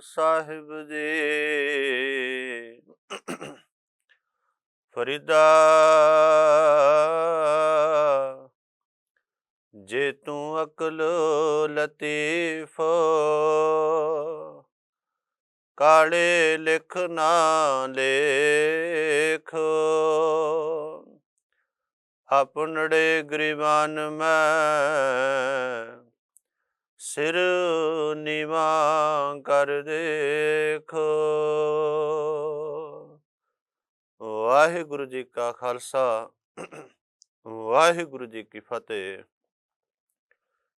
ਸਾਹਿਬ ਜੀ। ਫਰੀਦਾ ਜੇ ਤੂੰ ਅਕਲ ਲਤੀਫ ਕਾਲੇ ਲਿਖ ਨਾ ਲੇਖ। ਆਪਣੜੇ ਗਰੀਬਾਨ ਮੈਂ ਸਿਰ ਨੀਵਾ ਕਰ ਦੇਖ। ਵਾਹਿਗੁਰੂ ਜੀ ਕਾ ਖਾਲਸਾ, ਵਾਹਿਗੁਰੂ ਜੀ ਕੀ ਫਤਿਹ।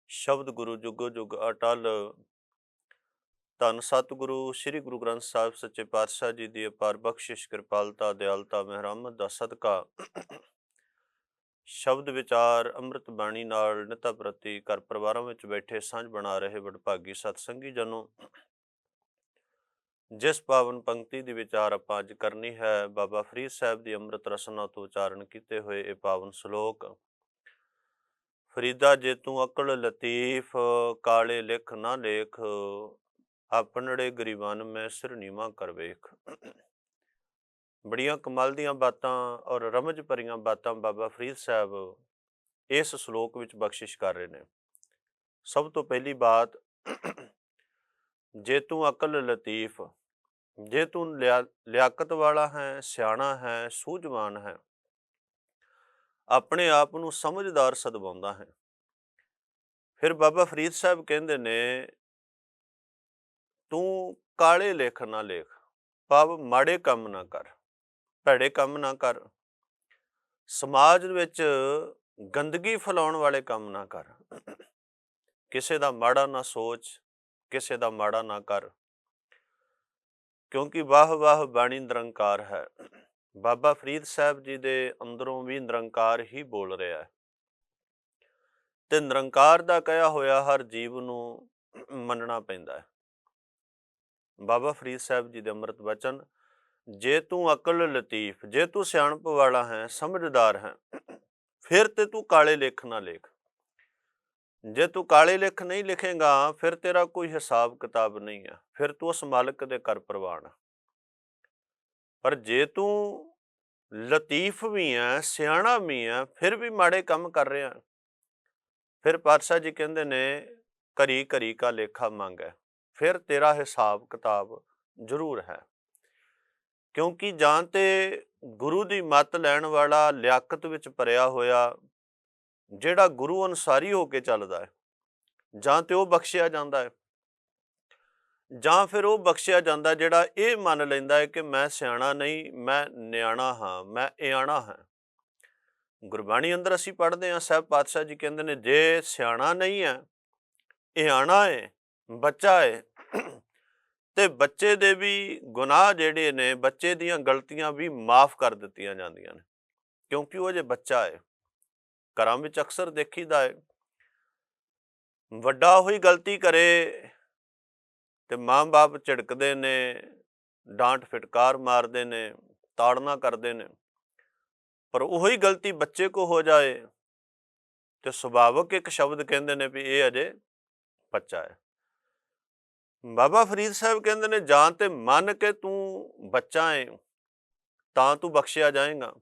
ਸ਼ਬਦ ਗੁਰੂ ਜੁਗੋ ਜੁਗ ਅਟਲ। ਧੰਨ ਸਤਿਗੁਰੂ, ਸ੍ਰੀ ਗੁਰੂ ਗ੍ਰੰਥ ਸਾਹਿਬ ਸੱਚੇ ਪਾਤਸ਼ਾਹ ਜੀ ਦੀ ਅਪਾਰ ਬਖਸ਼ਿਸ਼, ਕਿਰਪਾਲਤਾ, ਦਿਆਲਤਾ ਮਿਹਰਮਤ ਦਾ ਸਦਕਾ। ਸ਼ਬਦ ਵਿਚਾਰ, ਅੰਮ੍ਰਿਤ ਬਾਣੀ ਨਾਲ ਨਿਤਾ ਪ੍ਰਤੀ ਘਰ ਪਰਿਵਾਰਾਂ ਵਿੱਚ ਬੈਠੇ ਸਾਂਝ ਬਣਾ ਰਹੇ ਵਡਭਾਗੀ ਸਤਸੰਗੀ ਜਨੋ। ਜਿਸ ਪਾਵਨ ਪੰਕਤੀ ਦੀ ਵਿਚਾਰ ਆਪਾਂ ਅੱਜ ਕਰਨੀ ਹੈ, ਬਾਬਾ ਫਰੀਦ ਸਾਹਿਬ ਦੀ ਅੰਮ੍ਰਿਤ ਰਸਨਾ ਤੋਂ ਉਚਾਰਨ ਕੀਤੇ ਹੋਏ ਇਹ ਪਾਵਨ ਸ਼ਲੋਕ। ਫਰੀਦਾ ਜੇ ਤੂੰ ਅਕਲ ਲਤੀਫ, ਕਾਲੇ ਲਿਖ ਨਾ ਲੇਖ, ਆਪਣੜੇ ਗਰੀਬਾਨ ਮੈਂ ਸਿਰ ਨੀਵਾ ਕਰ ਵੇਖ। ਬੜੀਆਂ ਕਮਾਲ ਦੀਆਂ ਬਾਤਾਂ ਔਰ ਰਮਜ ਭਰੀਆਂ ਬਾਤਾਂ ਬਾਬਾ ਫਰੀਦ ਸਾਹਿਬ ਇਸ ਸ਼ਲੋਕ ਵਿੱਚ ਬਖਸ਼ਿਸ਼ ਕਰ ਰਹੇ ਨੇ। ਸਭ ਤੋਂ ਪਹਿਲੀ ਬਾਤ, ਜੇ ਤੂੰ ਅਕਲ ਲਤੀਫ, ਜੇ ਤੂੰ ਲਿਆ- ਲਿਆਕਤ ਵਾਲਾ ਹੈ, ਸਿਆਣਾ ਹੈ, ਸੂਝਵਾਨ ਹੈ, ਆਪਣੇ ਆਪ ਨੂੰ ਸਮਝਦਾਰ ਸਦਵਾਉਂਦਾ ਹੈ। ਫਿਰ ਬਾਬਾ ਫਰੀਦ ਸਾਹਿਬ ਕਹਿੰਦੇ ਨੇ, ਤੂੰ ਕਾਲੇ ਲੇਖ ਨਾ ਲੇਖ, ਭਾਵ ਮਾੜੇ ਕੰਮ ਨਾ ਕਰ। ਭੈੜੇ ਕੰਮ ਨਾ ਕਰ। ਸਮਾਜ ਵਿੱਚ ਗੰਦਗੀ ਫੈਲਾਉਣ ਵਾਲੇ ਕੰਮ ਨਾ ਕਰ। ਕਿਸੇ ਦਾ ਮਾੜਾ ਨਾ ਸੋਚ, ਕਿਸੇ ਦਾ ਮਾੜਾ ਨਾ ਕਰ। ਕਿਉਂਕਿ ਵਾਹ ਵਾਹ ਬਾਣੀ ਨਿਰੰਕਾਰ ਹੈ। ਬਾਬਾ ਫਰੀਦ ਸਾਹਿਬ ਜੀ ਦੇ ਅੰਦਰੋਂ ਵੀ ਨਿਰੰਕਾਰ ਹੀ ਬੋਲ ਰਿਹਾ ਹੈ। ਤੇ ਨਿਰੰਕਾਰ ਦਾ ਕਹਿਆ ਹੋਇਆ ਹਰ ਜੀਵ ਨੂੰ ਮੰਨਣਾ ਪੈਂਦਾ ਹੈ। ਬਾਬਾ ਫਰੀਦ ਸਾਹਿਬ ਜੀ ਦੇ ਅੰਮ੍ਰਿਤ ਵਚਨ ਜੇ ਤੂੰ ਅਕਲ ਲਤੀਫ, ਜੇ ਤੂੰ ਸਿਆਣਪ ਵਾਲਾ ਹੈ, ਸਮਝਦਾਰ ਹੈ, ਫਿਰ ਤੇ ਤੂੰ ਕਾਲੇ ਲੇਖ ਨਾ ਲੇਖ। ਜੇ ਤੂੰ ਕਾਲੇ ਲੇਖ ਨਹੀਂ ਲਿਖੇਗਾ, ਫਿਰ ਤੇਰਾ ਕੋਈ ਹਿਸਾਬ ਕਿਤਾਬ ਨਹੀਂ ਹੈ, ਫਿਰ ਤੂੰ ਉਸ ਮਾਲਕ ਦੇ ਕਰ ਪ੍ਰਵਾਨ ਪਰ ਜੇ ਤੂੰ ਲਤੀਫ ਵੀ ਹੈ, ਸਿਆਣਾ ਵੀ ਹੈ, ਫਿਰ ਵੀ ਮਾੜੇ ਕੰਮ ਕਰ ਰਿਹਾ ਫਿਰ ਪਾਤਸ਼ਾਹ ਜੀ ਕਹਿੰਦੇ ਨੇ, ਘਰੀ ਘਰੀ ਕਾ ਲੇਖਾ ਮੰਗ ਹੈ, ਫਿਰ ਤੇਰਾ ਹਿਸਾਬ ਕਿਤਾਬ ਜ਼ਰੂਰ ਹੈ। ਕਿਉਂਕਿ ਜਾਂ ਤੇ ਗੁਰੂ ਦੀ ਮੱਤ ਲੈਣ ਵਾਲਾ ਲਿਆਕਤ ਵਿੱਚ ਭਰਿਆ ਹੋਇਆ ਜਿਹੜਾ ਗੁਰੂ ਅਨੁਸਾਰੀ ਹੋ ਕੇ ਚੱਲਦਾ ਹੈ, ਜਾਂ ਤੇ ਉਹ ਬਖਸ਼ਿਆ ਜਾਂਦਾ ਹੈ, ਜਾਂ ਫਿਰ ਉਹ ਬਖਸ਼ਿਆ ਜਾਂਦਾ ਜਿਹੜਾ ਇਹ ਮੰਨ ਲੈਂਦਾ ਹੈ ਕਿ ਮੈਂ ਸਿਆਣਾ ਨਹੀਂ, ਮੈਂ ਨਿਆਣਾ ਹਾਂ, ਮੈਂ ਇਆਣਾ ਹਾਂ। ਗੁਰਬਾਣੀ ਅੰਦਰ ਅਸੀਂ ਪੜ੍ਹਦੇ ਹਾਂ, ਸਾਹਿਬ ਪਾਤਸ਼ਾਹ ਜੀ ਕਹਿੰਦੇ ਨੇ, ਜੇ ਸਿਆਣਾ ਨਹੀਂ ਹੈ, ਇਆਣਾ ਹੈ, ਬੱਚਾ ਹੈ ਤੇ ਬੱਚੇ ਦੇ ਵੀ ਗੁਨਾਹ ਜਿਹੜੇ ਨੇ, ਬੱਚੇ ਦੀਆਂ ਗਲਤੀਆਂ ਵੀ ਮਾਫ ਕਰ ਦਿੱਤੀਆਂ ਜਾਂਦੀਆਂ ਨੇ। ਕਿਉਂਕਿ ਉਹ ਜੇ ਬੱਚਾ ਹੈ। ਘਰਾਂ ਵਿੱਚ ਅਕਸਰ ਦੇਖੀਦਾ ਹੈ। ਵੱਡਾ ਹੋਈ ਗਲਤੀ ਕਰੇ ਤੇ ਮਾਂ-ਬਾਪ ਝਿੜਕਦੇ ਨੇ, ਡਾਂਟ ਫਟਕਾਰ ਮਾਰਦੇ ਨੇ, ਤਾੜਨਾ ਕਰਦੇ ਨੇ। ਪਰ ਉਹੀ ਗਲਤੀ ਬੱਚੇ ਕੋ ਹੋ ਜਾਏ ਤੇ ਸੁਭਾਵਕ ਇੱਕ ਸ਼ਬਦ ਕਹਿੰਦੇ ਨੇ ਵੀ ਇਹ ਅਜੇ ਬੱਚਾ ਹੈ। ਬਾਬਾ ਫਰੀਦ ਸਾਹਿਬ ਕਹਿੰਦੇ ਨੇ ਜਾਂ ਤੇ ਮੰਨ ਕੇ ਤੂੰ ਬੱਚਾ ਹੈ ਤਾਂ ਤੂੰ ਬਖਸ਼ਿਆ ਜਾਏਗਾ।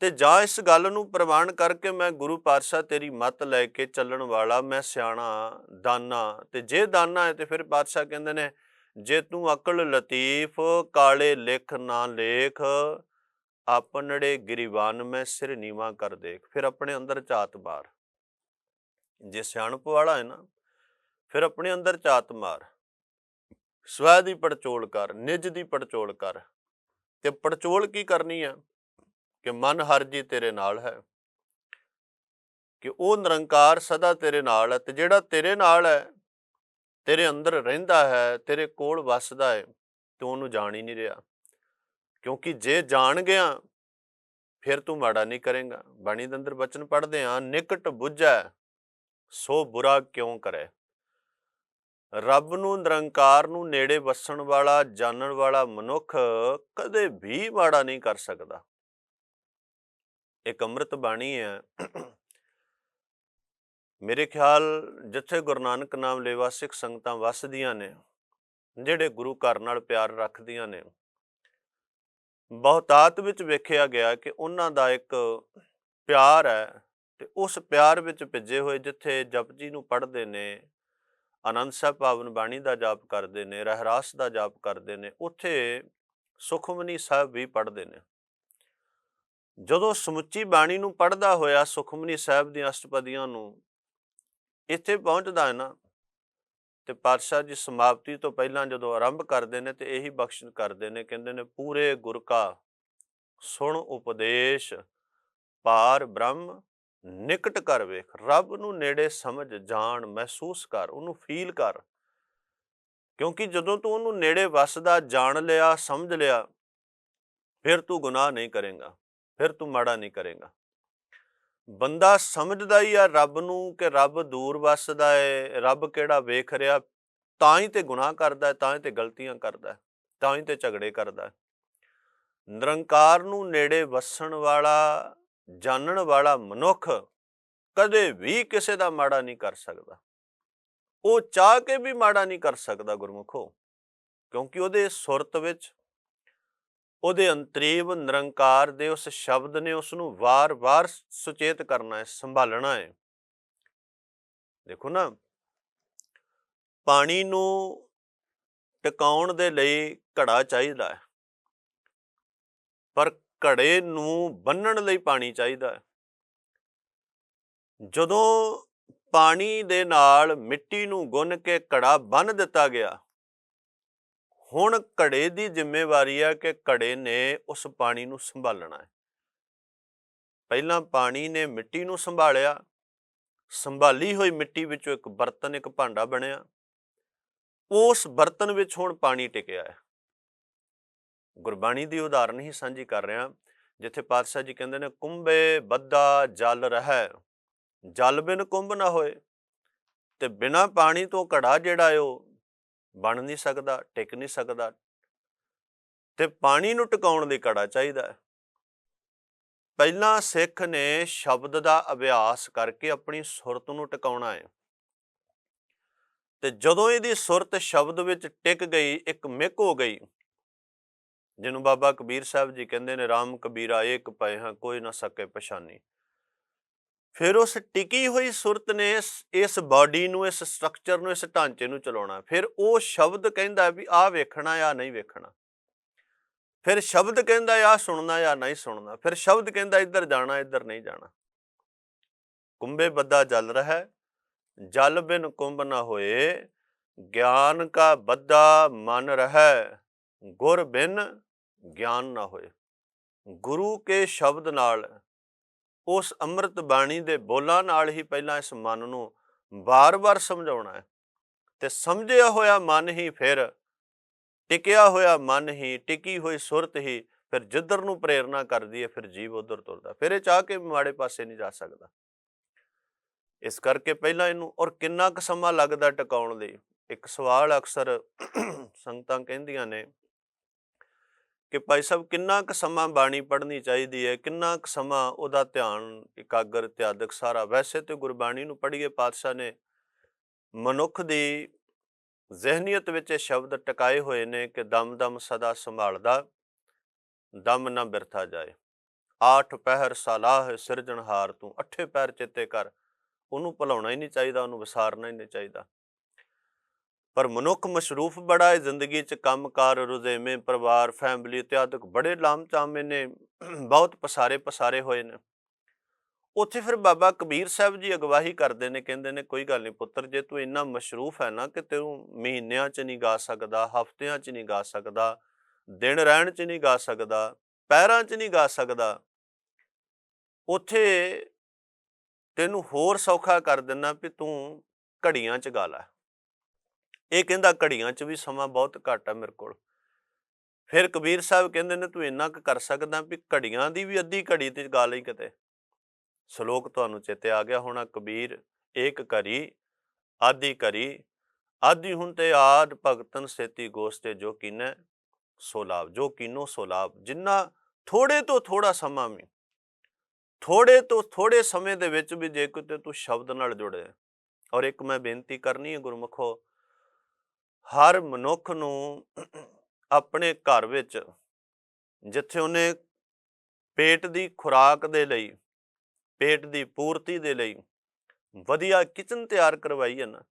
ਤੇ ਜਾਂ ਇਸ ਗੱਲ ਨੂੰ ਪ੍ਰਵਾਨ ਕਰਕੇ ਮੈਂ ਗੁਰੂ ਪਾਤਸ਼ਾਹ ਤੇਰੀ ਮੱਤ ਲੈ ਕੇ ਚੱਲਣ ਵਾਲਾ, ਮੈਂ ਸਿਆਣਾ, ਦਾਨਾ। ਤੇ ਜੇ ਦਾਨਾ ਹੈ ਤੇ ਫਿਰ ਪਾਤਸ਼ਾਹ ਕਹਿੰਦੇ ਨੇ, ਜੇ ਤੂੰ ਅਕਲ ਲਤੀਫ, ਕਾਲੇ ਲਿਖ ਨਾ ਲੇਖ, ਆਪਣੜੇ ਗਰੀਬਾਨ ਮੈਂ ਸਿਰ ਨੀਵਾ ਕਰ ਦੇਖ। ਫਿਰ ਆਪਣੇ ਅੰਦਰ ਝਾਤ ਮਾਰ ਜੇ ਸਿਆਣਪ ਵਾਲਾ ਹੈ ਨਾ ਫਿਰ ਆਪਣੇ ਅੰਦਰ ਝਾਤ ਮਾਰ। ਸਵੈ ਦੀ ਪੜਚੋਲ ਕਰ, ਨਿਜ ਦੀ ਪੜਚੋਲ ਕਰ। ਤੇ ਪੜਚੋਲ ਕੀ ਕਰਨੀ ਹੈ ਕਿ ਮਨ ਹਰ ਜੀ ਤੇਰੇ ਨਾਲ ਹੈ। ਕਿ ਉਹ ਨਿਰੰਕਾਰ ਸਦਾ ਤੇਰੇ ਨਾਲ ਹੈ ਤੇ ਜਿਹੜਾ ਤੇਰੇ ਨਾਲ ਹੈ, ਤੇਰੇ ਅੰਦਰ ਰਹਿੰਦਾ ਹੈ, ਤੇਰੇ ਕੋਲ ਵੱਸਦਾ ਹੈ, ਤੂੰ ਉਹਨੂੰ ਜਾਣ ਹੀ ਨਹੀਂ ਰਿਹਾ। ਕਿਉਂਕਿ ਜੇ ਜਾਣ ਗਿਆ ਫਿਰ ਤੂੰ ਮਾੜਾ ਨਹੀਂ ਕਰੇਗਾ। ਬਾਣੀ ਦੇ ਅੰਦਰ ਬਚਨ ਪੜ੍ਹਦੇ ਆ, ਨਿਕਟ ਬੁੱਝੈ, ਸੋ ਬੁਰਾ ਕਿਉਂ ਕਰੇ? ਰੱਬ ਨੂੰ, ਨਿਰੰਕਾਰ ਨੂੰ ਨੇੜੇ ਵਸਣ ਵਾਲਾ, ਜਾਣਨ ਵਾਲਾ ਮਨੁੱਖ ਕਦੇ ਵੀ ਮਾੜਾ ਨਹੀਂ ਕਰ ਸਕਦਾ। ਇੱਕ ਅੰਮ੍ਰਿਤ ਬਾਣੀ ਹੈ। ਮੇਰੇ ਖਿਆਲ ਜਿੱਥੇ ਗੁਰੂ ਨਾਨਕ ਨਾਮ ਲੇਵਾ ਸਿੱਖ ਸੰਗਤਾਂ ਵਸਦੀਆਂ ਨੇ, ਜਿਹੜੇ ਗੁਰੂ ਘਰ ਨਾਲ ਪਿਆਰ ਰੱਖਦੀਆਂ ਨੇ, ਬਹੁਤਾਤ ਵਿੱਚ ਵੇਖਿਆ ਗਿਆ ਕਿ ਉਹਨਾਂ ਦਾ ਇੱਕ ਪਿਆਰ ਹੈ ਤੇ ਉਸ ਪਿਆਰ ਵਿੱਚ ਭਿੱਜੇ ਹੋਏ ਜਿੱਥੇ ਜਪਜੀ ਨੂੰ ਪੜ੍ਹਦੇ ਨੇ ਆਨੰਦ ਸਾਹਿਬ ਪਾਵਨ ਬਾਣੀ ਦਾ ਜਾਪ ਕਰਦੇ ਨੇ, ਰਹਿਰਾਸ ਦਾ ਜਾਪ ਕਰਦੇ ਨੇ, ਉੱਥੇ ਸੁਖਮਨੀ ਸਾਹਿਬ ਵੀ ਪੜ੍ਹਦੇ ਨੇ। ਜਦੋਂ ਸਮੁੱਚੀ ਬਾਣੀ ਨੂੰ ਪੜ੍ਹਦਾ ਹੋਇਆ ਸੁਖਮਨੀ ਸਾਹਿਬ ਦੀਆਂ ਅਸ਼ਟਪਦੀਆਂ ਨੂੰ ਇੱਥੇ ਪਹੁੰਚਦਾ ਹੈ ਨਾ, ਤੇ ਪਾਤਸ਼ਾਹ ਜੀ ਸਮਾਪਤੀ ਤੋਂ ਪਹਿਲਾਂ ਜਦੋਂ ਆਰੰਭ ਕਰਦੇ ਨੇ, ਤੇ ਇਹੀ ਬਖਸ਼ਿਸ਼ ਕਰਦੇ ਨੇ, ਕਹਿੰਦੇ ਨੇ, ਪੂਰੇ ਗੁਰ ਕਾ ਸੁਣ ਉਪਦੇਸ਼, ਪਾਰ ਬ੍ਰਹਮ ਨਿਕਟ ਕਰ ਵੇਖ, ਰੱਬ ਨੂੰ ਨੇੜੇ ਸਮਝ, ਜਾਣ, ਮਹਿਸੂਸ ਕਰ, ਉਹਨੂੰ ਫੀਲ ਕਰ। ਕਿਉਂਕਿ ਜਦੋਂ ਤੂੰ ਉਹਨੂੰ ਨੇੜੇ ਵਸਦਾ, ਜਾਣ ਲਿਆ, ਸਮਝ ਲਿਆ, ਫਿਰ ਤੂੰ ਗੁਨਾਹ ਨਹੀਂ ਕਰੇਗਾ, ਫਿਰ ਤੂੰ ਮਾੜਾ ਨਹੀਂ ਕਰੇਗਾ। ਬੰਦਾ ਸਮਝਦਾ ਹੀ ਆ ਰੱਬ ਨੂੰ ਕਿ ਰੱਬ ਦੂਰ ਵਸਦਾ ਹੈ ਰੱਬ ਕਿਹੜਾ ਵੇਖ ਰਿਹਾ, ਤਾਂ ਹੀ ਤੇ ਗੁਨਾਹ ਕਰਦਾ ਤਾਂ ਹੀ ਤੇ ਗਲਤੀਆਂ ਕਰਦਾ ਤਾਂ ਹੀ ਤੇ ਝਗੜੇ ਕਰਦਾ ਨਿਰੰਕਾਰ ਨੂੰ ਨੇੜੇ ਵਸਣ ਵਾਲਾ ਜਾਣਨ ਵਾਲਾ ਮਨੁੱਖ ਕਦੇ ਵੀ ਕਿਸੇ ਦਾ ਮਾੜਾ ਨਹੀਂ ਕਰ ਸਕਦਾ। ਉਹ ਚਾਹ ਕੇ ਵੀ ਮਾੜਾ ਨਹੀਂ ਕਰ ਸਕਦਾ ਗੁਰਮੁਖੋ, ਕਿਉਂਕਿ ਉਹਦੇ ਸੁਰਤ ਵਿੱਚ ਉਹਦੇ ਅੰਤਰੀਵ ਨਿਰੰਕਾਰ ਦੇ ਉਸ ਸ਼ਬਦ ਨੇ ਉਸ ਨੂੰ ਵਾਰ-ਵਾਰ ਸੁਚੇਤ ਕਰਨਾ ਹੈ, ਸੰਭਾਲਣਾ ਹੈ। ਦੇਖੋ ਨਾ, ਪਾਣੀ ਨੂੰ ਟਿਕਾਉਣ ਦੇ ਲਈ ਘੜਾ ਚਾਹੀਦਾ ਹੈ। ਪਰ ਘੜੇ ਨੂੰ ਬੰਨਣ ਲਈ ਪਾਣੀ ਚਾਹੀਦਾ ਹੈ। ਜਦੋਂ ਪਾਣੀ ਦੇ ਨਾਲ ਮਿੱਟੀ ਨੂੰ ਗੁੰਨ ਕੇ ਘੜਾ ਬੰਨ ਦਿੱਤਾ ਗਿਆ, ਹੁਣ ਘੜੇ ਦੀ ਜ਼ਿੰਮੇਵਾਰੀ ਹੈ ਕਿ ਘੜੇ ਨੇ ਉਸ ਪਾਣੀ ਨੂੰ ਸੰਭਾਲਣਾ ਹੈ। ਪਹਿਲਾਂ ਪਾਣੀ ਨੇ ਮਿੱਟੀ ਨੂੰ ਸੰਭਾਲਿਆ, ਸੰਭਾਲੀ ਹੋਈ ਮਿੱਟੀ ਵਿੱਚੋਂ ਇੱਕ ਬਰਤਨ, ਇੱਕ ਭਾਂਡਾ ਬਣਿਆ। ਉਸ ਬਰਤਨ ਵਿੱਚ ਹੁਣ ਪਾਣੀ ਟਿਕਿਆ ਹੈ। ਗੁਰਬਾਣੀ ਦੀ ਉਦਾਹਰਨ ਹੀ ਸਾਂਝੀ ਕਰ ਰਿਹਾ। ਜਿੱਥੇ ਪਾਤਸ਼ਾਹ ਜੀ ਕਹਿੰਦੇ ਨੇ, ਕੁੰਭੇ ਬੱਦਾ ਜਲ ਰਹਿ, ਜਲ ਬਿਨ ਕੁੰਭ ਨਾ ਹੋਏ, ਤੇ ਬਿਨਾ ਪਾਣੀ ਤੋਂ ਘੜਾ ਜਿਹੜਾ ਹੈ ਉਹ ਬਣ ਨਹੀਂ ਸਕਦਾ, ਟਿਕ ਨਹੀਂ ਸਕਦਾ, ਤੇ ਪਾਣੀ ਨੂੰ ਟਿਕਾਉਣ ਲਈ ਘੜਾ ਚਾਹੀਦਾ ਪਹਿਲਾਂ ਸਿੱਖ ਨੇ ਸ਼ਬਦ ਦਾ ਅਭਿਆਸ ਕਰਕੇ ਆਪਣੀ ਸੁਰਤ ਨੂੰ ਟਿਕਾਉਣਾ ਹੈ ਤੇ ਜਦੋਂ ਇਹਦੀ ਸੁਰਤ ਸ਼ਬਦ ਵਿੱਚ ਟਿਕ ਗਈ, ਇੱਕ ਮਿਕ ਹੋ ਗਈ ਜਿਹਨੂੰ ਬਾਬਾ ਕਬੀਰ ਸਾਹਿਬ ਜੀ ਕਹਿੰਦੇ ਨੇ RAM ਕਬੀਰਾ ਏਕ ਪਏ ਹਾਂ, ਕੋਈ ਨਾ ਸਕੇ ਪਛਾਨੀ। ਫਿਰ ਉਸ ਟਿਕੀ ਹੋਈ ਸੁਰਤ ਨੇ ਇਸ ਇਸ ਬਾਡੀ ਨੂੰ, ਇਸ ਸਟਰਕਚਰ ਨੂੰ, ਇਸ ਢਾਂਚੇ ਨੂੰ ਚਲਾਉਣਾ। ਫਿਰ ਉਹ ਸ਼ਬਦ ਕਹਿੰਦਾ ਵੀ ਆਹ ਵੇਖਣਾ ਜਾਂ ਨਹੀਂ ਵੇਖਣਾ। ਫਿਰ ਸ਼ਬਦ ਕਹਿੰਦਾ ਆ ਸੁਣਨਾ ਜਾਂ ਨਹੀਂ ਸੁਣਨਾ। ਫਿਰ ਸ਼ਬਦ ਕਹਿੰਦਾ ਇੱਧਰ ਜਾਣਾ, ਇੱਧਰ ਨਹੀਂ ਜਾਣਾ। ਕੁੰਬੇ ਬੱਦਾ ਜਲ ਰਹਾ, ਜਲ ਬਿਨ ਕੁੰਭ ਨਾ ਹੋਏ, ਗਿਆਨ ਕਾ ਬੱਦਾ ਮਨ ਰਹਿ, ਗੁਰ ਬਿਨ ਗਿਆਨ ਨਾ ਹੋਏ। ਗੁਰੂ ਕੇ ਸ਼ਬਦ ਨਾਲ, ਉਸ ਅੰਮ੍ਰਿਤ ਬਾਣੀ ਦੇ ਬੋਲਾਂ ਨਾਲ ਹੀ ਪਹਿਲਾਂ ਇਸ ਮਨ ਨੂੰ ਬਾਰ-ਬਾਰ ਸਮਝਾਉਣਾ ਹੈ ਤੇ ਸਮਝਿਆ ਹੋਇਆ ਮਨ ਹੀ ਫਿਰ ਟਿਕਿਆ ਹੋਇਆ ਮਨ ਹੀ, ਟਿਕੀ ਹੋਈ ਸੁਰਤ ਹੀ ਫਿਰ ਜਿੱਧਰ ਨੂੰ ਪ੍ਰੇਰਣਾ ਕਰਦੀ ਹੈ, ਫਿਰ ਜੀਵ ਉਧਰ ਤੁਰਦਾ। ਫਿਰ ਇਹ ਚਾਹ ਕੇ ਮਾੜੇ ਪਾਸੇ ਨਹੀਂ ਜਾ ਸਕਦਾ। ਇਸ ਕਰਕੇ ਪਹਿਲਾਂ ਇਹਨੂੰ, ਔਰ ਕਿੰਨਾ ਕੁ ਸਮਾਂ ਲੱਗਦਾ ਟਿਕਾਉਣ ਲਈ? ਇੱਕ ਸਵਾਲ ਅਕਸਰ ਸੰਗਤਾਂ ਕਹਿੰਦੀਆਂ ਨੇ ਕਿ ਭਾਈ ਸਾਹਿਬ ਕਿੰਨਾ ਕੁ ਸਮਾਂ ਬਾਣੀ ਪੜ੍ਹਨੀ ਚਾਹੀਦੀ ਹੈ, ਕਿੰਨਾ ਕੁ ਸਮਾਂ ਉਹਦਾ ਧਿਆਨ, ਇਕਾਗਰ ਧਿਆਦਕ ਸਾਰਾ ਵੈਸੇ ਤੇ ਗੁਰਬਾਣੀ ਨੂੰ ਪੜ੍ਹੀਏ ਪਾਤਸ਼ਾਹ ਨੇ, ਮਨੁੱਖ ਦੀ ਜ਼ਿਹਨੀਅਤ ਵਿੱਚ ਇਹ ਸ਼ਬਦ ਟਿਕਾਏ ਹੋਏ ਨੇ ਕਿ ਦਮ ਦਮ ਸਦਾ ਸੰਭਾਲਦਾ, ਦਮ ਨਾ ਬਿਰਥਾ ਜਾਏ। ਆਠ ਪਹਿਰ ਸਲਾਹ ਸਿਰਜਣਹਾਰ ਤੂੰ, ਅੱਠੇ ਪੈਰ ਚਿੱਤੇ ਕਰ। ਉਹਨੂੰ ਭੁਲਾਉਣਾ ਹੀ ਨਹੀਂ ਚਾਹੀਦਾ, ਉਹਨੂੰ ਵਿਸਾਰਨਾ ਹੀ ਨਹੀਂ ਚਾਹੀਦਾ। ਪਰ ਮਨੁੱਖ ਮਸ਼ਰੂਫ ਬੜਾ ਹੈ, ਜ਼ਿੰਦਗੀ 'ਚ ਕੰਮਕਾਰ ਰੁਜ਼ੇਵੇਂ ਪਰਿਵਾਰ ਫੈਮਿਲੀ ਇਤਿਆਦਿਕ ਬੜੇ ਲਾਮਚਾਮੇ ਨੇ, ਬਹੁਤ ਪਸਾਰੇ ਪਸਾਰੇ ਹੋਏ ਨੇ। ਉੱਥੇ ਫਿਰ ਬਾਬਾ ਕਬੀਰ ਸਾਹਿਬ ਜੀ ਅਗਵਾਹੀ ਕਰਦੇ ਨੇ, ਕਹਿੰਦੇ ਨੇ, ਕੋਈ ਗੱਲ ਨਹੀਂ ਪੁੱਤਰ, ਜੇ ਤੂੰ ਇੰਨਾ ਮਸ਼ਰੂਫ ਹੈ ਨਾ ਕਿ ਤੂੰ ਮਹੀਨਿਆਂ 'ਚ ਨਹੀਂ ਗਾ ਸਕਦਾ, ਹਫ਼ਤਿਆਂ 'ਚ ਨਹੀਂ ਗਾ ਸਕਦਾ, ਦਿਨ ਰਹਿਣ 'ਚ ਨਹੀਂ ਗਾ ਸਕਦਾ, ਪੈਰਾਂ 'ਚ ਨਹੀਂ ਗਾ ਸਕਦਾ, ਉੱਥੇ ਤੈਨੂੰ ਹੋਰ ਸੌਖਾ ਕਰ ਦਿੰਨਾ ਵੀ ਤੂੰ ਘੜੀਆਂ 'ਚ ਗਾ ਲੈ। ਇਹ ਕਹਿੰਦਾ ਘੜੀਆਂ 'ਚ ਵੀ ਸਮਾਂ ਬਹੁਤ ਘੱਟ ਆ ਮੇਰੇ ਕੋਲ। ਫਿਰ ਕਬੀਰ ਸਾਹਿਬ ਕਹਿੰਦੇ ਨੇ, ਤੂੰ ਇੰਨਾ ਕੁ ਕਰ ਸਕਦਾ ਵੀ ਘੜੀਆਂ ਦੀ ਵੀ ਅੱਧੀ ਘੜੀ ਤੇ ਗਾ ਲਈ ਕਿਤੇ? ਸ਼ਲੋਕ ਤੁਹਾਨੂੰ ਚੇਤੇ ਆ ਗਿਆ ਹੋਣਾ, ਕਬੀਰ ਏਕ ਕਰੀ ਆਦੀ ਕਰੀ ਆਦੀ ਹੁਣ ਤੇ ਆਦ ਭਗਤਨ ਸੇਤੀ ਗੋਸਤੇ ਜੋ ਕਿਨੈ ਸੋ ਲਾਭ ਜੋ ਕਿਨੋ ਸੋ ਲਾਭ ਜਿੰਨਾ ਥੋੜੇ ਤੋਂ ਥੋੜਾ ਸਮਾਂ ਵੀ, ਥੋੜੇ ਤੋਂ ਥੋੜੇ ਸਮੇਂ ਦੇ ਵਿੱਚ ਵੀ ਜੇ ਕਿਤੇ ਤੂੰ ਸ਼ਬਦ ਨਾਲ ਜੁੜੇ ਔਰ ਇੱਕ ਮੈਂ ਬੇਨਤੀ ਕਰਨੀ ਹੈ ਗੁਰਮਖੋ ਹਰ ਮਨੁੱਖ ਨੂੰ ਆਪਣੇ ਘਰ ਵਿੱਚ, ਜਿੱਥੇ ਉਹਨੇ ਪੇਟ ਦੀ ਖੁਰਾਕ ਦੇ ਲਈ, ਪੇਟ ਦੀ ਪੂਰਤੀ ਦੇ ਲਈ ਵਧੀਆ ਕਿਚਨ ਤਿਆਰ ਕਰਵਾਈ ਹੈ ਨਾ,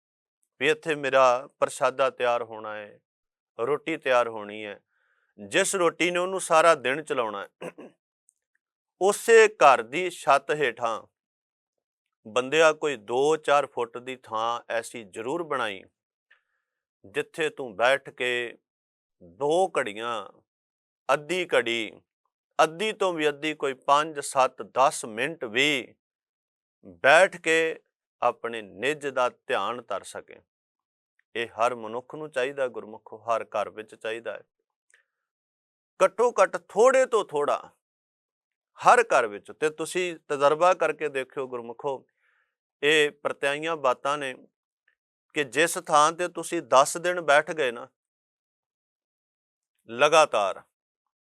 ਵੀ ਇੱਥੇ ਮੇਰਾ ਪ੍ਰਸ਼ਾਦਾ ਤਿਆਰ ਹੋਣਾ ਹੈ, ਰੋਟੀ ਤਿਆਰ ਹੋਣੀ ਹੈ, ਜਿਸ ਰੋਟੀ ਨੇ ਉਹਨੂੰ ਸਾਰਾ ਦਿਨ ਚਲਾਉਣਾ ਹੈ। ਉਸੇ ਘਰ ਦੀ ਛੱਤ ਹੇਠਾਂ ਬੰਦਿਆ ਕੋਈ 2-4 ਫੁੱਟ ਦੀ ਥਾਂ ਐਸੀ ਜ਼ਰੂਰ ਬਣਾਈ। ਜਿੱਥੇ ਤੂੰ ਬੈਠ ਕੇ ਦੋ ਘੜੀਆਂ, ਅੱਧੀ ਘੜੀ, ਅੱਧੀ ਤੋਂ ਵੀ ਅੱਧੀ ਕੋਈ 5 7 10 ਮਿੰਟ ਵੀ ਬੈਠ ਕੇ ਆਪਣੇ ਨਿੱਜ ਦਾ ਧਿਆਨ ਧਰ ਸਕੇ। ਇਹ ਹਰ ਮਨੁੱਖ ਨੂੰ ਚਾਹੀਦਾ, ਗੁਰਮੁਖੋ ਹਰ ਘਰ ਵਿੱਚ ਚਾਹੀਦਾ ਹੈ। ਘੱਟੋ ਘੱਟ ਥੋੜੇ ਤੋਂ ਥੋੜਾ ਹਰ ਘਰ ਵਿੱਚ, ਤੇ ਤੁਸੀਂ ਤਜਰਬਾ ਕਰਕੇ ਦੇਖਿਓ ਗੁਰਮੁਖੋ, ਇਹ ਪ੍ਰਤਿਆਈਆਂ ਬਾਤਾਂ ਨੇ ਕਿ ਜਿਸ ਥਾਂ ਤੇ ਤੁਸੀਂ 10 ਦਿਨ ਬੈਠ ਗਏ ਨਾ, ਲਗਾਤਾਰ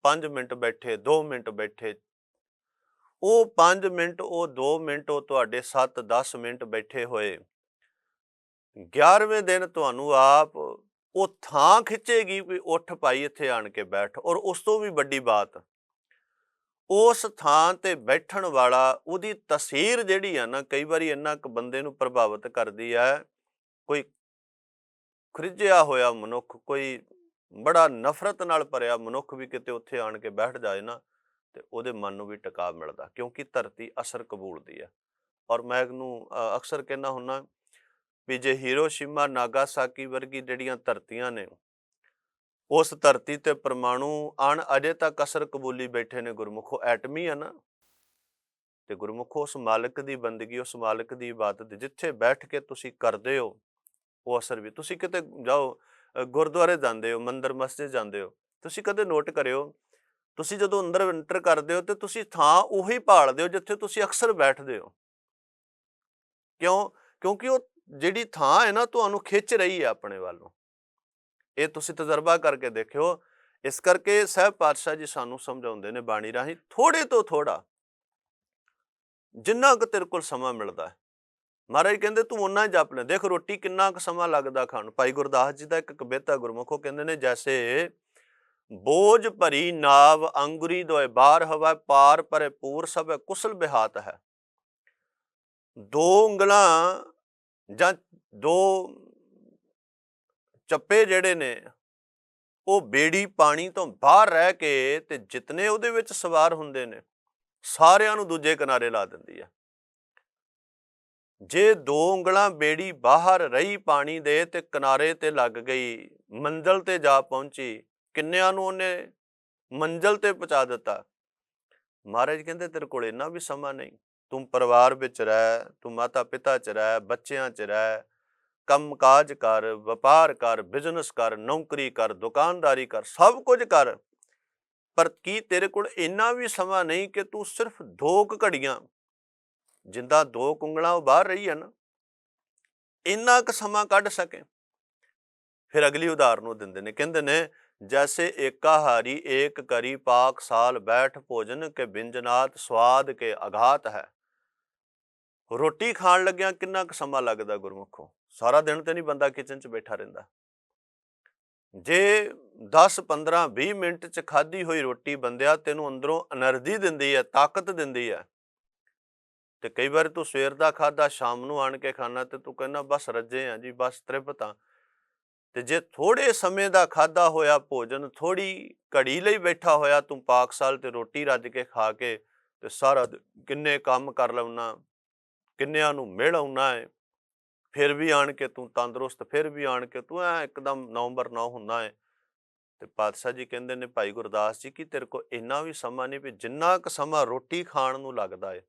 5 ਮਿੰਟ ਬੈਠੇ 2 ਮਿੰਟ ਬੈਠੇ, ਉਹ 5 ਮਿੰਟ, ਉਹ 2 ਮਿੰਟ, ਉਹ ਤੁਹਾਡੇ 7 10 ਮਿੰਟ ਬੈਠੇ ਹੋਏ 11ਵੇਂ ਦਿਨ ਤੁਹਾਨੂੰ ਆਪ ਉਹ ਥਾਂ ਖਿੱਚੇਗੀ ਵੀ ਉੱਠ ਪਾਈ ਇੱਥੇ ਆਣ ਕੇ ਬੈਠ, ਔਰ ਉਸ ਤੋਂ ਵੀ ਵੱਡੀ ਬਾਤ, ਉਸ ਥਾਂ ਤੇ ਬੈਠਣ ਵਾਲਾ ਉਹਦੀ ਤਸਵੀਰ ਜਿਹੜੀ ਆ ਨਾ, ਕਈ ਵਾਰੀ ਇੰਨਾ ਕੁ ਬੰਦੇ ਨੂੰ ਪ੍ਰਭਾਵਿਤ ਕਰਦੀ ਹੈ ਕੋਈ ਖਰਿਜਿਆ ਹੋਇਆ ਮਨੁੱਖ, ਕੋਈ ਬੜਾ ਨਫ਼ਰਤ ਨਾਲ ਭਰਿਆ ਮਨੁੱਖ ਵੀ ਕਿਤੇ ਉੱਥੇ ਆਣ ਕੇ ਬੈਠ ਜਾਏ ਨਾ, ਤੇ ਉਹਦੇ ਮਨ ਨੂੰ ਵੀ ਟਿਕਾ ਮਿਲਦਾ, ਕਿਉਂਕਿ ਧਰਤੀ ਅਸਰ ਕਬੂਲਦੀ ਹੈ। ਔਰ ਮੈਂ ਨੂੰ ਅਕਸਰ ਕਹਿੰਦਾ ਹੁੰਨਾ ਵੀ ਜੇ ਹੀਰੋਸ਼ੀਮਾ, ਨਾਗਾਸਾਕੀ ਵਰਗੀ ਜਿਹੜੀਆਂ ਧਰਤੀਆਂ ਨੇ, ਉਸ ਧਰਤੀ ਤੇ ਪਰਮਾਣੂ ਅਣ ਅਜੇ ਤੱਕ ਅਸਰ ਕਬੂਲੀ ਬੈਠੇ ਨੇ ਗੁਰਮੁਖੋ, ਐਟਮੀ ਆ ਨਾ। ਤੇ ਗੁਰਮੁਖੋ, ਉਸ ਮਾਲਕ ਦੀ ਬੰਦਗੀ, ਉਸ ਮਾਲਕ ਦੀ ਇਬਾਦਤ, ਜਿੱਥੇ ਬੈਠ ਕੇ ਤੁਸੀਂ ਕਰਦੇ ਹੋ ਉਹ ਅਸਰ ਵੀ। ਤੁਸੀਂ ਕਿਤੇ ਜਾਓ ਗੁਰਦੁਆਰੇ ਜਾਂਦੇ ਹੋ, ਮੰਦਰ ਮਸਜਿਦ ਜਾਂਦੇ ਹੋ, ਤੁਸੀਂ ਕਦੇ ਨੋਟ ਕਰਿਓ, ਤੁਸੀਂ ਜਦੋਂ ਅੰਦਰ ਐਂਟਰ ਕਰਦੇ ਹੋ ਤੇ ਤੁਸੀਂ ਥਾਂ ਉਹੀ ਭਾਲਦੇ ਹੋ ਜਿੱਥੇ ਤੁਸੀਂ ਅਕਸਰ ਬੈਠਦੇ ਹੋ। ਕਿਉਂ? ਕਿਉਂਕਿ ਉਹ ਜਿਹੜੀ ਥਾਂ ਹੈ ਨਾ, ਤੁਹਾਨੂੰ ਖਿੱਚ ਰਹੀ ਹੈ ਆਪਣੇ ਵੱਲ। ਨੂੰ ਇਹ ਤੁਸੀਂ ਤਜਰਬਾ ਕਰਕੇ ਦੇਖਿਓ। ਇਸ ਕਰਕੇ ਸਹਿਬ ਪਾਤਸ਼ਾਹ ਜੀ ਸਾਨੂੰ ਸਮਝਾਉਂਦੇ ਨੇ ਬਾਣੀ ਰਾਹੀਂ ਥੋੜੇ ਤੋਂ ਥੋੜਾ ਜਿੰਨਾ ਕੁ ਤੇਰੇ ਕੋਲ ਸਮਾਂ ਮਿਲਦਾ ਹੈ। ਮਹਾਰਾਜ ਕਹਿੰਦੇ ਤੂੰ ਉਹਨਾਂ ਹੀ ਜਪ ਲੈ। ਦੇਖ ਰੋਟੀ ਕਿੰਨਾ ਕੁ ਸਮਾਂ ਲੱਗਦਾ ਖਾਣ ਭਾਈ ਗੁਰਦਾਸ ਜੀ ਦਾ ਇੱਕ ਕਵਿਤਾ ਗੁਰਮੁਖੋ ਕਹਿੰਦੇ ਨੇ, ਜੈਸੇ ਬੋਝ ਭਰੀ ਨਾਵ ਅੰਗੁਰੀ ਦੋਏ ਬਾਹਰ ਹਵਾ, ਪਾਰ ਪਰੇ ਪੂਰ ਸਭੈ ਕੁਸਲ ਬਿਹਾਤ ਹੈ। ਦੋ ਉਂਗਲਾਂ ਜਾਂ ਦੋ ਚੱਪੇ ਜਿਹੜੇ ਨੇ, ਉਹ ਬੇੜੀ ਪਾਣੀ ਤੋਂ ਬਾਹਰ ਰਹਿ ਕੇ ਤੇ ਜਿਤਨੇ ਉਹਦੇ ਵਿੱਚ ਸਵਾਰ ਹੁੰਦੇ ਨੇ, ਸਾਰਿਆਂ ਨੂੰ ਦੂਜੇ ਕਿਨਾਰੇ ਲਾ ਦਿੰਦੀ ਹੈ। ਜੇ ਦੋ ਉਂਗਲਾਂ ਬੇੜੀ ਬਾਹਰ ਰਹੀ ਪਾਣੀ ਦੇ ਤੇ ਕਿਨਾਰੇ ਤੇ ਲੱਗ ਗਈ, ਮੰਜ਼ਲ ਤੇ ਜਾ ਪਹੁੰਚੀ, ਕਿੰਨਿਆਂ ਨੂੰ ਉਹਨੇ ਮੰਜ਼ਲ ਤੇ ਪਹੁੰਚਾ ਦਿੱਤਾ? ਮਹਾਰਾਜ ਕਹਿੰਦੇ, ਤੇਰੇ ਕੋਲ ਇੰਨਾ ਵੀ ਸਮਾਂ ਨਹੀਂ। ਤੂੰ ਪਰਿਵਾਰ ਵਿੱਚ ਰਹਿ, ਤੂੰ ਮਾਤਾ ਪਿਤਾ ਚ ਰਹਿ, ਬੱਚਿਆਂ ਚ ਰਹਿ ਕੰਮ ਕਾਜ ਕਰ, ਵਪਾਰ ਕਰ ਬਿਜ਼ਨਸ ਕਰ, ਨੌਕਰੀ ਕਰ, ਦੁਕਾਨਦਾਰੀ ਕਰ, ਸਭ ਕੁਝ ਕਰ। ਪਰ ਕੀ ਤੇਰੇ ਕੋਲ ਇੰਨਾ ਵੀ ਸਮਾਂ ਨਹੀਂ ਕਿ ਤੂੰ ਸਿਰਫ ਦੋ ਕੁ ਘੜੀਆਂ ਜਿੰਦਾ ਦੋ ਕੁੰਗਲਾਂ ਉਹ ਬਾਹਰ ਰਹੀ ਨਾ ਇੰਨਾ ਕੁ ਸਮਾਂ ਕੱਢ ਸਕੇ। ਫਿਰ ਅਗਲੀ ਉਦਾਹਰਨ ਉਹ ਦਿੰਦੇ ਨੇ, ਕਹਿੰਦੇ ਨੇ, ਜੈਸੇ ਏਕਾਹਾਰੀ ਏਕ ਕਰੀ ਪਾਕ ਸਾਲ ਬੈਠ ਭੋਜਨ ਕੇ ਬਿੰਜਨਾਤ ਸਵਾਦ ਕੇ ਅਗਾਤ ਹੈ। ਰੋਟੀ ਖਾਣ ਲੱਗਿਆਂ ਕਿੰਨਾ ਕੁ ਸਮਾਂ ਲੱਗਦਾ ਗੁਰਮੁਖੋ? ਸਾਰਾ ਦਿਨ ਤੇ ਨਹੀਂ ਬੰਦਾ ਕਿਚਨ 'ਚ ਬੈਠਾ ਰਹਿੰਦਾ। ਜੇ 10 15 20 ਮਿੰਟ 'ਚ ਖਾਧੀ ਹੋਈ ਰੋਟੀ ਬੰਦਿਆ ਤੈਨੂੰ ਅੰਦਰੋਂ એનર્ਜੀ ਦਿੰਦੀ ਹੈ, ਤਾਕਤ ਦਿੰਦੀ ਹੈ ਤੇ ਕਈ ਵਾਰ ਤੂੰ ਸਵੇਰ ਦਾ ਖਾਦਾ ਸ਼ਾਮ ਨੂੰ ਆਣ ਕੇ ਖਾਣਾ ਤੇ ਤੂੰ ਕਹਿੰਦਾ ਬਸ ਰੱਜੇ ਆ ਜੀ, ਬਸ ਤ੍ਰਿਪਤ ਆ। ਤੇ ਜੇ ਥੋੜੇ ਸਮੇਂ ਦਾ ਖਾਦਾ ਹੋਇਆ ਭੋਜਨ ਥੋੜੀ ਘੜੀ ਲਈ ਬੈਠਾ ਹੋਇਆ ਤੂੰ ਪਾਕਸਾਲ ਤੇ ਰੋਟੀ ਰੱਜ ਕੇ ਖਾ ਕੇ ਤੇ ਸਾਰਾ ਕਿੰਨੇ ਕੰਮ ਕਰ ਲਉਣਾ ਕਿੰਨਿਆਂ ਨੂੰ ਮਿਲ ਆਉਣਾ ਹੈ ਫਿਰ ਵੀ ਆਣ ਕੇ ਤੂੰ ਤੰਦਰੁਸਤ, ਫਿਰ ਵੀ ਆਣ ਕੇ ਤੂੰ ਐ ਇੱਕਦਮ ਨੰਬਰ 9 ਹੁੰਦਾ ਹੈ ਤੇ ਪਾਤਸ਼ਾਹ ਜੀ ਕਹਿੰਦੇ ਨੇ ਭਾਈ ਗੁਰਦਾਸ ਜੀ, ਕਿ ਤੇਰੇ ਕੋ ਇੰਨਾ ਵੀ ਸਮਾਂ ਨਹੀਂ ਵੀ ਜਿੰਨਾ ਕੁ ਸਮਾਂ ਰੋਟੀ ਖਾਣ ਨੂੰ ਲੱਗਦਾ ਹੈ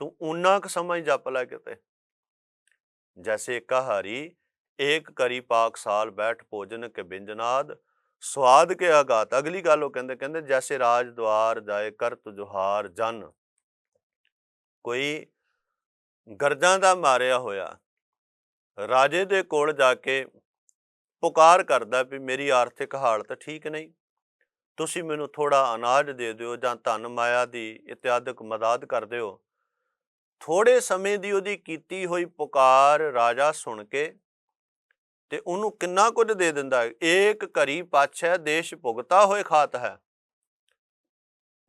ਤੂੰ ਉਨਾ ਕੁ ਸਮਾਂ ਹੀ ਜਪ ਲੈ ਕਿਤੇ। ਜੈਸੇ ਕਹਾਰੀ ਏਕ ਕਰੀ ਪਾਕ ਸਾਲ ਬੈਠ ਭੋਜਨ ਕੇ ਬਿੰਜਨਾਦ ਸਵਾਦ ਕੇ ਆਗਾਤ। ਅਗਲੀ ਗੱਲ ਉਹ ਕਹਿੰਦੇ ਕਹਿੰਦੇ ਜੈਸੇ ਰਾਜ ਦਵਾਰ ਜਾਏ ਕਰਤ ਜੁਹਾਰ ਜਨ। ਕੋਈ ਗਰਜਾਂ ਦਾ ਮਾਰਿਆ ਹੋਇਆ, ਰਾਜੇ ਦੇ ਕੋਲ ਜਾ ਕੇ ਪੁਕਾਰ ਕਰਦਾ ਵੀ ਮੇਰੀ ਆਰਥਿਕ ਹਾਲਤ ਠੀਕ ਨਹੀਂ। ਤੁਸੀਂ ਮੈਨੂੰ ਥੋੜਾ ਅਨਾਜ ਦੇ ਦਿਓ ਜਾਂ ਧਨ ਮਾਇਆ ਦੀ ਇਤਿਆਦਿਕ ਮਦਦ ਕਰ ਦਿਓ। ਥੋੜੇ ਸਮੇਂ ਦੀ ਉਹਦੀ ਕੀਤੀ ਹੋਈ ਪੁਕਾਰ ਰਾਜਾ ਸੁਣ ਕੇ ਤੇ ਉਹਨੂੰ ਕਿੰਨਾ ਕੁਝ ਦੇ ਦਿੰਦਾ ਹੈ। ਏਕ ਘਰੀ ਪਾਛੈ ਦੇਸ਼ ਭੁਗਤਾ ਹੋਏ ਖਾਤ ਹੈ।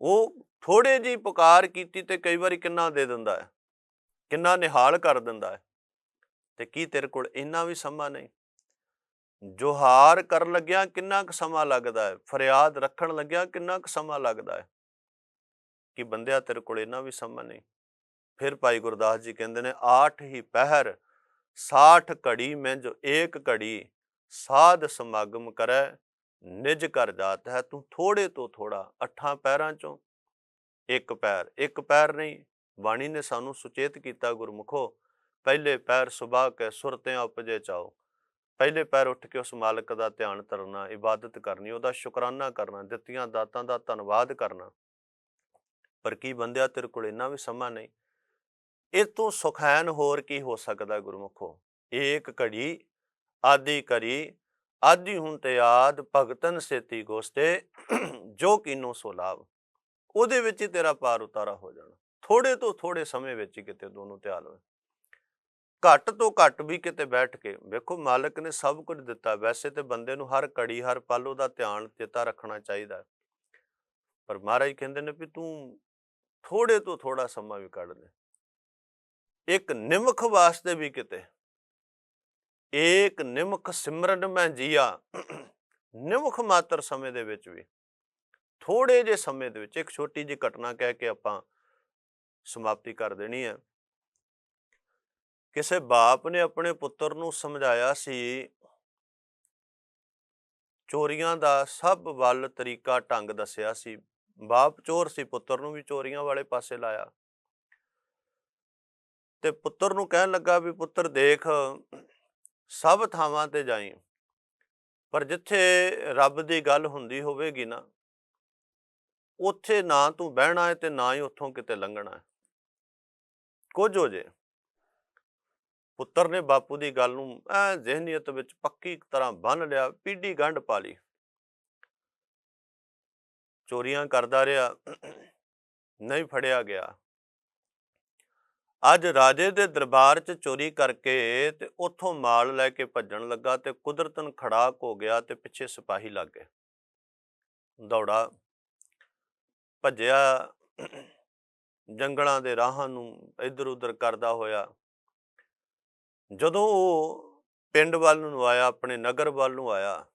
ਉਹ ਥੋੜੇ ਜੀ ਪੁਕਾਰ ਕੀਤੀ ਤੇ ਕਈ ਵਾਰੀ ਕਿੰਨਾ ਦੇ ਦਿੰਦਾ ਹੈ? ਕਿੰਨਾ ਨਿਹਾਲ ਕਰ ਦਿੰਦਾ ਹੈ? ਤੇ ਕੀ ਤੇਰੇ ਕੋਲ ਇੰਨਾ ਵੀ ਸਮਾਂ ਨਹੀਂ? ਜੋਹਾਰ ਕਰਨ ਲੱਗਿਆ ਕਿੰਨਾ ਕੁ ਸਮਾਂ ਲੱਗਦਾ ਹੈ? ਫਰਿਆਦ ਰੱਖਣ ਲੱਗਿਆ ਕਿੰਨਾ ਕੁ ਸਮਾਂ ਲੱਗਦਾ ਹੈ? ਕਿ ਬੰਦਿਆ ਤੇਰੇ ਕੋਲ ਇੰਨਾ ਵੀ ਸਮਾਂ ਨਹੀਂ? ਫਿਰ ਭਾਈ ਗੁਰਦਾਸ ਜੀ ਕਹਿੰਦੇ ਨੇ, ਆਠ ਹੀ ਪਹਿਰ 60 ਘੜੀ ਮੈਂ ਜੋ ਏਕ ਘੜੀ, ਸਾਧ ਸਮਾਗਮ ਕਰੈ, ਨਿਜ ਕਰ ਜਾਤ ਹੈ ਤੂੰ ਥੋੜੇ ਤੋਂ ਥੋੜਾ, ਅੱਠਾਂ ਪੈਰਾਂ ਚੋਂ ਇੱਕ ਪੈਰ ਇੱਕ ਪੈਰ ਨਹੀਂ। ਬਾਣੀ ਨੇ ਸਾਨੂੰ ਸੁਚੇਤ ਕੀਤਾ ਗੁਰਮੁਖੋ, ਪਹਿਲੇ ਪੈਰ ਸੁਬਾ ਕੇ ਸੁਰਤਿਆਂ ਉਪਜੇ ਚਾਓ, ਪਹਿਲੇ ਪੈਰ ਉੱਠ ਕੇ ਉਸ ਮਾਲਕ ਦਾ ਧਿਆਨ ਕਰਨਾ ਇਬਾਦਤ ਕਰਨੀ, ਉਹਦਾ ਸ਼ੁਕਰਾਨਾ ਕਰਨਾ, ਦਿੱਤੀਆਂ ਦਾਤਾਂ ਦਾ ਧੰਨਵਾਦ ਕਰਨਾ। ਪਰ ਕੀ ਬੰਦਿਆ ਤੇਰੇ ਕੋਲ ਇੰਨਾ ਵੀ ਸਮਾਂ ਨਹੀਂ? ਇਹ ਤੋਂ ਸੁਖੈਨ ਹੋਰ ਕੀ ਹੋ ਸਕਦਾ ਗੁਰਮੁਖੋ? ਏਕ ਘੜੀ ਆਦੀ ਕਰੀ ਆਦੀ ਹੁਣ ਤੇ ਆਦ ਭਗਤਨ ਸੇਤੀ ਗੋਸਤੇ, ਜੋ ਕੀਨੋ ਸੋ ਲਾਭ। ਉਹਦੇ ਵਿੱਚ ਹੀ ਤੇਰਾ ਪਾਰ ਉਤਾਰਾ ਹੋ ਜਾਣਾ। ਥੋੜੇ ਤੋਂ ਥੋੜੇ ਸਮੇਂ ਵਿੱਚ ਹੀ ਕਿਤੇ ਦੋਨੋਂ ਧਿਆਨ ਹੋਏ। ਘੱਟ ਤੋਂ ਘੱਟ ਵੀ ਕਿਤੇ ਬੈਠ ਕੇ, ਵੇਖੋ ਮਾਲਕ ਨੇ ਸਭ ਕੁਝ ਦਿੱਤਾ, ਵੈਸੇ ਤੇ ਬੰਦੇ ਨੂੰ ਹਰ ਘੜੀ, ਹਰ ਪਲ ਉਹਦਾ ਧਿਆਨ, ਚੇਤਾ ਰੱਖਣਾ ਚਾਹੀਦਾ। ਪਰ ਮਹਾਰਾਜ ਕਹਿੰਦੇ ਨੇ ਵੀ ਤੂੰ ਥੋੜੇ ਤੋਂ ਥੋੜਾ ਸਮਾਂ ਵੀ ਕੱਢ ਲੈ। ਇੱਕ ਨਿਮਖ ਵਾਸਤੇ ਵੀ ਕਿਤੇ। ਏਕ ਨਿਮਖ ਸਿਮਰਨ ਮੈਂ ਜੀਆ। ਨਿਮਖ ਮਾਤਰ ਸਮੇਂ ਦੇ ਵਿੱਚ ਵੀ। ਥੋੜੇ ਜੇ ਸਮੇਂ ਦੇ ਵਿੱਚ, ਇੱਕ ਛੋਟੀ ਜਿਹੀ ਘਟਨਾ ਕਹਿ ਕੇ ਆਪਾਂ ਸਮਾਪਤੀ ਕਰ ਦੇਣੀ ਹੈ। ਕਿਸੇ ਬਾਪ ਨੇ ਆਪਣੇ ਪੁੱਤਰ ਨੂੰ ਸਮਝਾਇਆ ਸੀ, ਚੋਰੀਆਂ ਦਾ ਸਭ ਵੱਲ ਤਰੀਕਾ ਢੰਗ ਦੱਸਿਆ ਸੀ। ਬਾਪ ਚੋਰ ਸੀ, ਪੁੱਤਰ ਨੂੰ ਵੀ ਚੋਰੀਆਂ ਵਾਲੇ ਪਾਸੇ ਲਾਇਆ। ਤੇ ਪੁੱਤਰ ਨੂੰ ਕਹਿਣ ਲੱਗਾ ਵੀ ਪੁੱਤਰ ਦੇਖ, ਸਭ ਥਾਵਾਂ ਤੇ ਜਾਈ, ਪਰ ਜਿੱਥੇ ਰੱਬ ਦੀ ਗੱਲ ਹੁੰਦੀ ਹੋਵੇਗੀ ਨਾ, ਉੱਥੇ ਨਾ ਤੂੰ ਬਹਿਣਾ ਹੈ ਤੇ ਨਾ ਹੀ ਉੱਥੋਂ ਕਿਤੇ ਲੰਘਣਾ ਹੈ ਕੁਝ ਹੋ ਜੇ। ਪੁੱਤਰ ਨੇ ਬਾਪੂ ਦੀ ਗੱਲ ਨੂੰ ਐ ਜ਼ਿਹਨੀਅਤ ਵਿੱਚ ਪੱਕੀ ਤਰ੍ਹਾਂ ਬੰਨ ਲਿਆ ਪੀੜੀ ਗੰਢ ਪਾ ਲਈ। ਚੋਰੀਆਂ ਕਰਦਾ ਰਿਹਾ, ਨਹੀਂ ਫੜਿਆ ਗਿਆ। ਅੱਜ ਰਾਜੇ ਦੇ ਦਰਬਾਰ 'ਚ ਚੋਰੀ ਕਰਕੇ ਤੇ ਉੱਥੋਂ ਮਾਲ ਲੈ ਕੇ ਭੱਜਣ ਲੱਗਾ ਤੇ ਕੁਦਰਤਨ ਖੜਾਕ ਹੋ ਗਿਆ ਤੇ ਪਿੱਛੇ ਸਿਪਾਹੀ ਲੱਗ ਗਏ। ਦੌੜਾ ਭੱਜਿਆ, ਜੰਗਲਾਂ ਦੇ ਰਾਹਾਂ ਨੂੰ ਇੱਧਰ ਉੱਧਰ ਕਰਦਾ ਹੋਇਆ। ਜਦੋਂ ਉਹ ਪਿੰਡ ਵੱਲ ਨੂੰ ਆਇਆ, ਆਪਣੇ ਨਗਰ ਵੱਲ ਨੂੰ ਆਇਆ,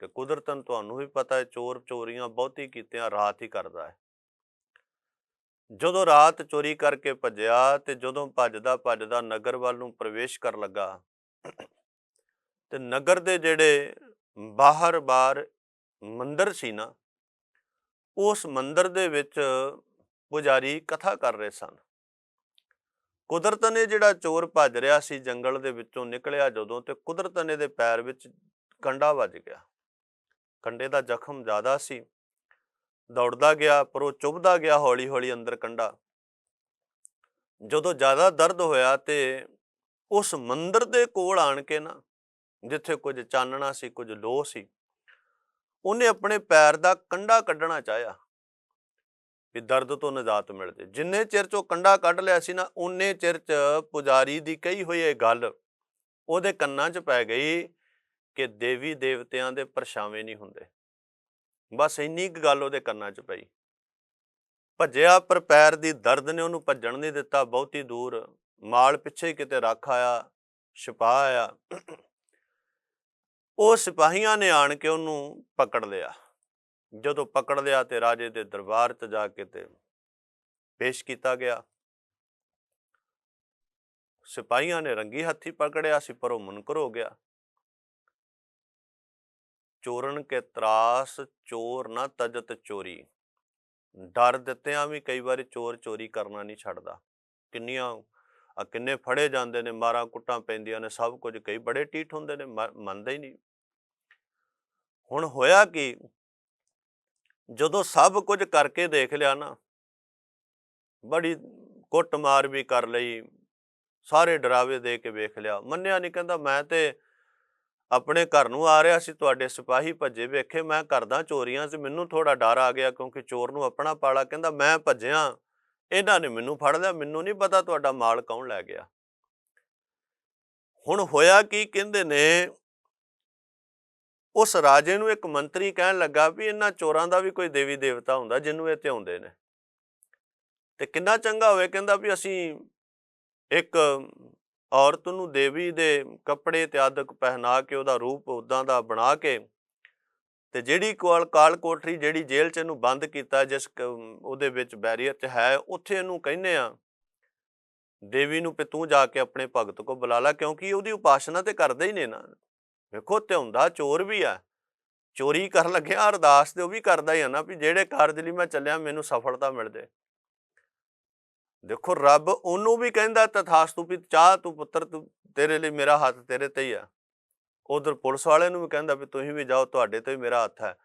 ਤੇ ਕੁਦਰਤਨ ਤੁਹਾਨੂੰ ਵੀ ਪਤਾ ਹੈ ਚੋਰ ਚੋਰੀਆਂ ਬਹੁਤੀ ਕੀਤਿਆਂ ਰਾਤ ਹੀ ਕਰਦਾ ਹੈ। ਜਦੋਂ ਰਾਤ ਚੋਰੀ ਕਰਕੇ ਭੱਜਿਆ ਤੇ ਜਦੋਂ ਭੱਜਦਾ ਭੱਜਦਾ ਨਗਰ ਵੱਲ ਨੂੰ ਪ੍ਰਵੇਸ਼ ਕਰਨ ਲੱਗਾ ਤੇ ਨਗਰ ਦੇ ਜਿਹੜੇ ਬਾਹਰ-ਬਾਹਰ ਮੰਦਰ ਸੀ ਨਾ, ਉਸ ਮੰਦਰ ਦੇ ਵਿੱਚ ਪੁਜਾਰੀ ਕਥਾ ਕਰ ਰਹੇ ਸਨ। ਕੁਦਰਤ ਨੇ ਜਿਹੜਾ ਚੋਰ ਭੱਜ ਰਿਹਾ ਸੀ ਜੰਗਲ ਦੇ ਵਿੱਚੋਂ ਨਿਕਲਿਆ ਜਦੋਂ ਤੇ ਕੁਦਰਤ ਨੇ ਦੇ ਪੈਰ ਵਿੱਚ ਕੰਡਾ ਵੱਜ ਗਿਆ। ਕੰਡੇ ਦਾ ਜ਼ਖਮ ਜ਼ਿਆਦਾ ਸੀ। ਦੌੜਦਾ ਗਿਆ, ਪਰ ਉਹ ਚੁੱਭਦਾ ਗਿਆ ਹੌਲੀ ਹੌਲੀ ਅੰਦਰ ਕੰਡਾ। ਜਦੋਂ ਜ਼ਿਆਦਾ ਦਰਦ ਹੋਇਆ ਤੇ ਉਸ ਮੰਦਰ ਦੇ ਕੋਲ ਆਣ ਕੇ ਨਾ, ਜਿੱਥੇ ਕੁਝ ਚਾਨਣਾ ਸੀ, ਕੁਝ ਲੋਹ ਸੀ, ਉਹਨੇ ਆਪਣੇ ਪੈਰ ਦਾ ਕੰਡਾ ਕੱਢਣਾ ਚਾਹਿਆ ਵੀ ਦਰਦ ਤੋਂ ਨਿਜਾਤ ਮਿਲ ਜੇ ਜਿੰਨੇ ਚਿਰ ਚ ਉਹ ਕੰਡਾ ਕੱਢ ਲਿਆ ਸੀ ਨਾ ਉਨੇ ਚਿਰ ਚ ਪੁਜਾਰੀ ਦੀ ਕਹੀ ਹੋਈ ਇਹ ਗੱਲ ਉਹਦੇ ਕੰਨਾਂ 'ਚ ਪੈ ਗਈ ਕਿ ਦੇਵੀ ਦੇਵਤਿਆਂ ਦੇ ਪਰਛਾਵੇਂ ਨਹੀਂ ਹੁੰਦੇ। ਬਸ ਇੰਨੀ ਕੁ ਗੱਲ ਉਹਦੇ ਕੰਨਾਂ 'ਚ ਪਈ। ਭੱਜਿਆ ਪਰ ਪੈਰ ਦੀ ਦਰਦ ਨੇ ਉਹਨੂੰ ਭੱਜਣ ਨਹੀਂ ਦਿੱਤਾ, ਬਹੁਤੀ ਦੂਰ ਮਾਲ ਪਿੱਛੇ ਕਿਤੇ ਰੱਖ ਆਇਆ, ਛਪਾ ਆਇਆ। ਉਹ ਸਿਪਾਹੀਆਂ ਨੇ ਆਣ ਕੇ ਉਹਨੂੰ ਪਕੜ ਲਿਆ। ਜਦੋਂ ਪਕੜ ਲਿਆ ਤੇ ਰਾਜੇ ਦੇ ਦਰਬਾਰ 'ਚ ਜਾ ਕੇ ਤੇ ਪੇਸ਼ ਕੀਤਾ ਗਿਆ। ਸਿਪਾਹੀਆਂ ਨੇ ਰੰਗੀ ਹੱਥੀ ਪਕੜਿਆ ਸੀ ਪਰ ਉਹ ਮੁਨਕਰ ਹੋ ਗਿਆ। ਚੋਰਨ ਕੇ ਤਰਾਸ, ਚੋਰ ਨਾ ਤਜਤ ਚੋਰੀ। ਡਰ ਦਿੱਤਿਆਂ ਵੀ ਕਈ ਵਾਰੀ ਚੋਰ ਚੋਰੀ ਕਰਨਾ ਨਹੀਂ ਛੱਡਦਾ। ਕਿੰਨੀਆਂ ਆ ਕਿੰਨੇ ਫੜੇ ਜਾਂਦੇ ਨੇ, ਮਾਰਾਂ ਕੁੱਟਾਂ ਪੈਂਦੀਆਂ ਨੇ, ਸਭ ਕੁਝ ਕਈ ਬੜੇ ਟੀਠ ਹੁੰਦੇ ਨੇ, ਮ- ਮੰਨਦੇ ਹੀ ਨਹੀਂ। ਹੁਣ ਹੋਇਆ ਕਿ? ਜਦੋਂ ਸਭ ਕੁਝ ਕਰਕੇ ਦੇਖ ਲਿਆ ਨਾ, ਬੜੀ ਕੁੱਟਮਾਰ ਵੀ ਕਰ ਲਈ, ਸਾਰੇ ਡਰਾਵੇ ਦੇ ਕੇ ਵੇਖ ਲਿਆ। ਮੰਨਿਆ ਨਹੀਂ ਕਹਿੰਦਾ ਮੈਂ ਤੇ ਆਪਣੇ ਘਰ ਨੂੰ ਆ ਰਿਹਾ ਸੀ, ਤੁਹਾਡੇ ਸਿਪਾਹੀ ਭੱਜੇ ਵੇਖੇ, ਮੈਂ ਕਰਦਾ ਚੋਰੀਆਂ ਤੇ ਮੈਨੂੰ ਥੋੜਾ ਡਰ ਆ ਗਿਆ ਕਿਉਂਕਿ ਚੋਰ ਨੂੰ ਆਪਣਾ ਪਾਲਾ ਕਹਿੰਦਾ, ਮੈਂ ਭੱਜਿਆ, ਇਹਨਾਂ ਨੇ ਮੈਨੂੰ ਫੜ ਲਿਆ, ਮੈਨੂੰ ਨਹੀਂ ਪਤਾ ਤੁਹਾਡਾ ਮਾਲ ਕੌਣ ਲੈ ਗਿਆ। ਹੁਣ ਹੋਇਆ ਕੀ ਕਹਿੰਦੇ ਨੇ, ਉਸ ਰਾਜੇ ਨੂੰ ਇੱਕ ਮੰਤਰੀ ਕਹਿਣ ਲੱਗਾ ਵੀ ਇਹਨਾਂ ਚੋਰਾਂ ਦਾ ਵੀ ਕੋਈ ਦੇਵੀ ਦੇਵਤਾ ਹੁੰਦਾ, ਜਿਹਨੂੰ ਇਹ ਧਿਆਉਂਦੇ ਨੇ। ਤੇ ਕਿੰਨਾ ਚੰਗਾ ਹੋਵੇ ਕਹਿੰਦਾ ਵੀ ਅਸੀਂ ਇੱਕ ਔਰਤ ਨੂੰ ਦੇਵੀ ਦੇ ਕੱਪੜੇ ਇਤਿਆਦਿਕ ਪਹਿਨਾ ਕੇ ਉਹਦਾ ਰੂਪ ਉਦਾਂ ਦਾ ਬਣਾ ਕੇ ਤੇ ਜਿਹੜੀ ਕੋਲ ਕਾਲ ਕੋਠਰੀ ਜਿਹੜੀ ਜੇਲ੍ਹ 'ਚ ਇਹਨੂੰ ਬੰਦ ਕੀਤਾ, ਜਿਸ ਉਹਦੇ ਵਿੱਚ ਬੈਰੀਅਰ 'ਚ ਹੈ, ਉੱਥੇ ਇਹਨੂੰ ਕਹਿੰਦੇ ਆ, ਦੇਵੀ ਨੂੰ ਵੀ ਤੂੰ ਜਾ ਕੇ ਆਪਣੇ ਭਗਤ ਕੋ ਬੁਲਾ ਲੈ, ਕਿਉਂਕਿ ਉਹਦੀ ਉਪਾਸਨਾ ਤੇ ਕਰਦੇ ਹੀ ਨੇ ਨਾ। ਵੇਖੋ ਹੁੰਦਾ ਚੋਰ ਵੀ ਆ। ਚੋਰੀ ਕਰਨ ਲੱਗਿਆ ਅਰਦਾਸ ਤੇ ਉਹ ਵੀ ਕਰਦਾ ਹੀ ਆ ਨਾ ਵੀ ਜਿਹੜੇ ਕਾਰਜ ਲਈ ਮੈਂ ਚੱਲਿਆ, ਮੈਨੂੰ ਸਫਲਤਾ ਮਿਲ ਜੇ। ਦੇਖੋ, ਰੱਬ ਉਹਨੂੰ ਵੀ ਕਹਿੰਦਾ ਤਥਾਸਤੂ ਵੀ ਚਾਹ, ਤੂੰ ਪੁੱਤਰ, ਤੂੰ ਤੇਰੇ ਲਈ ਮੇਰਾ ਹੱਥ ਤੇਰੇ ਤੇ ਹੀ ਆ। ਉਧਰ ਪੁਲਿਸ ਵਾਲੇ ਨੂੰ ਵੀ ਕਹਿੰਦਾ ਵੀ ਤੁਸੀਂ ਵੀ ਜਾਓ, ਤੁਹਾਡੇ ਤੇ ਵੀ ਮੇਰਾ ਹੱਥ ਹੈ।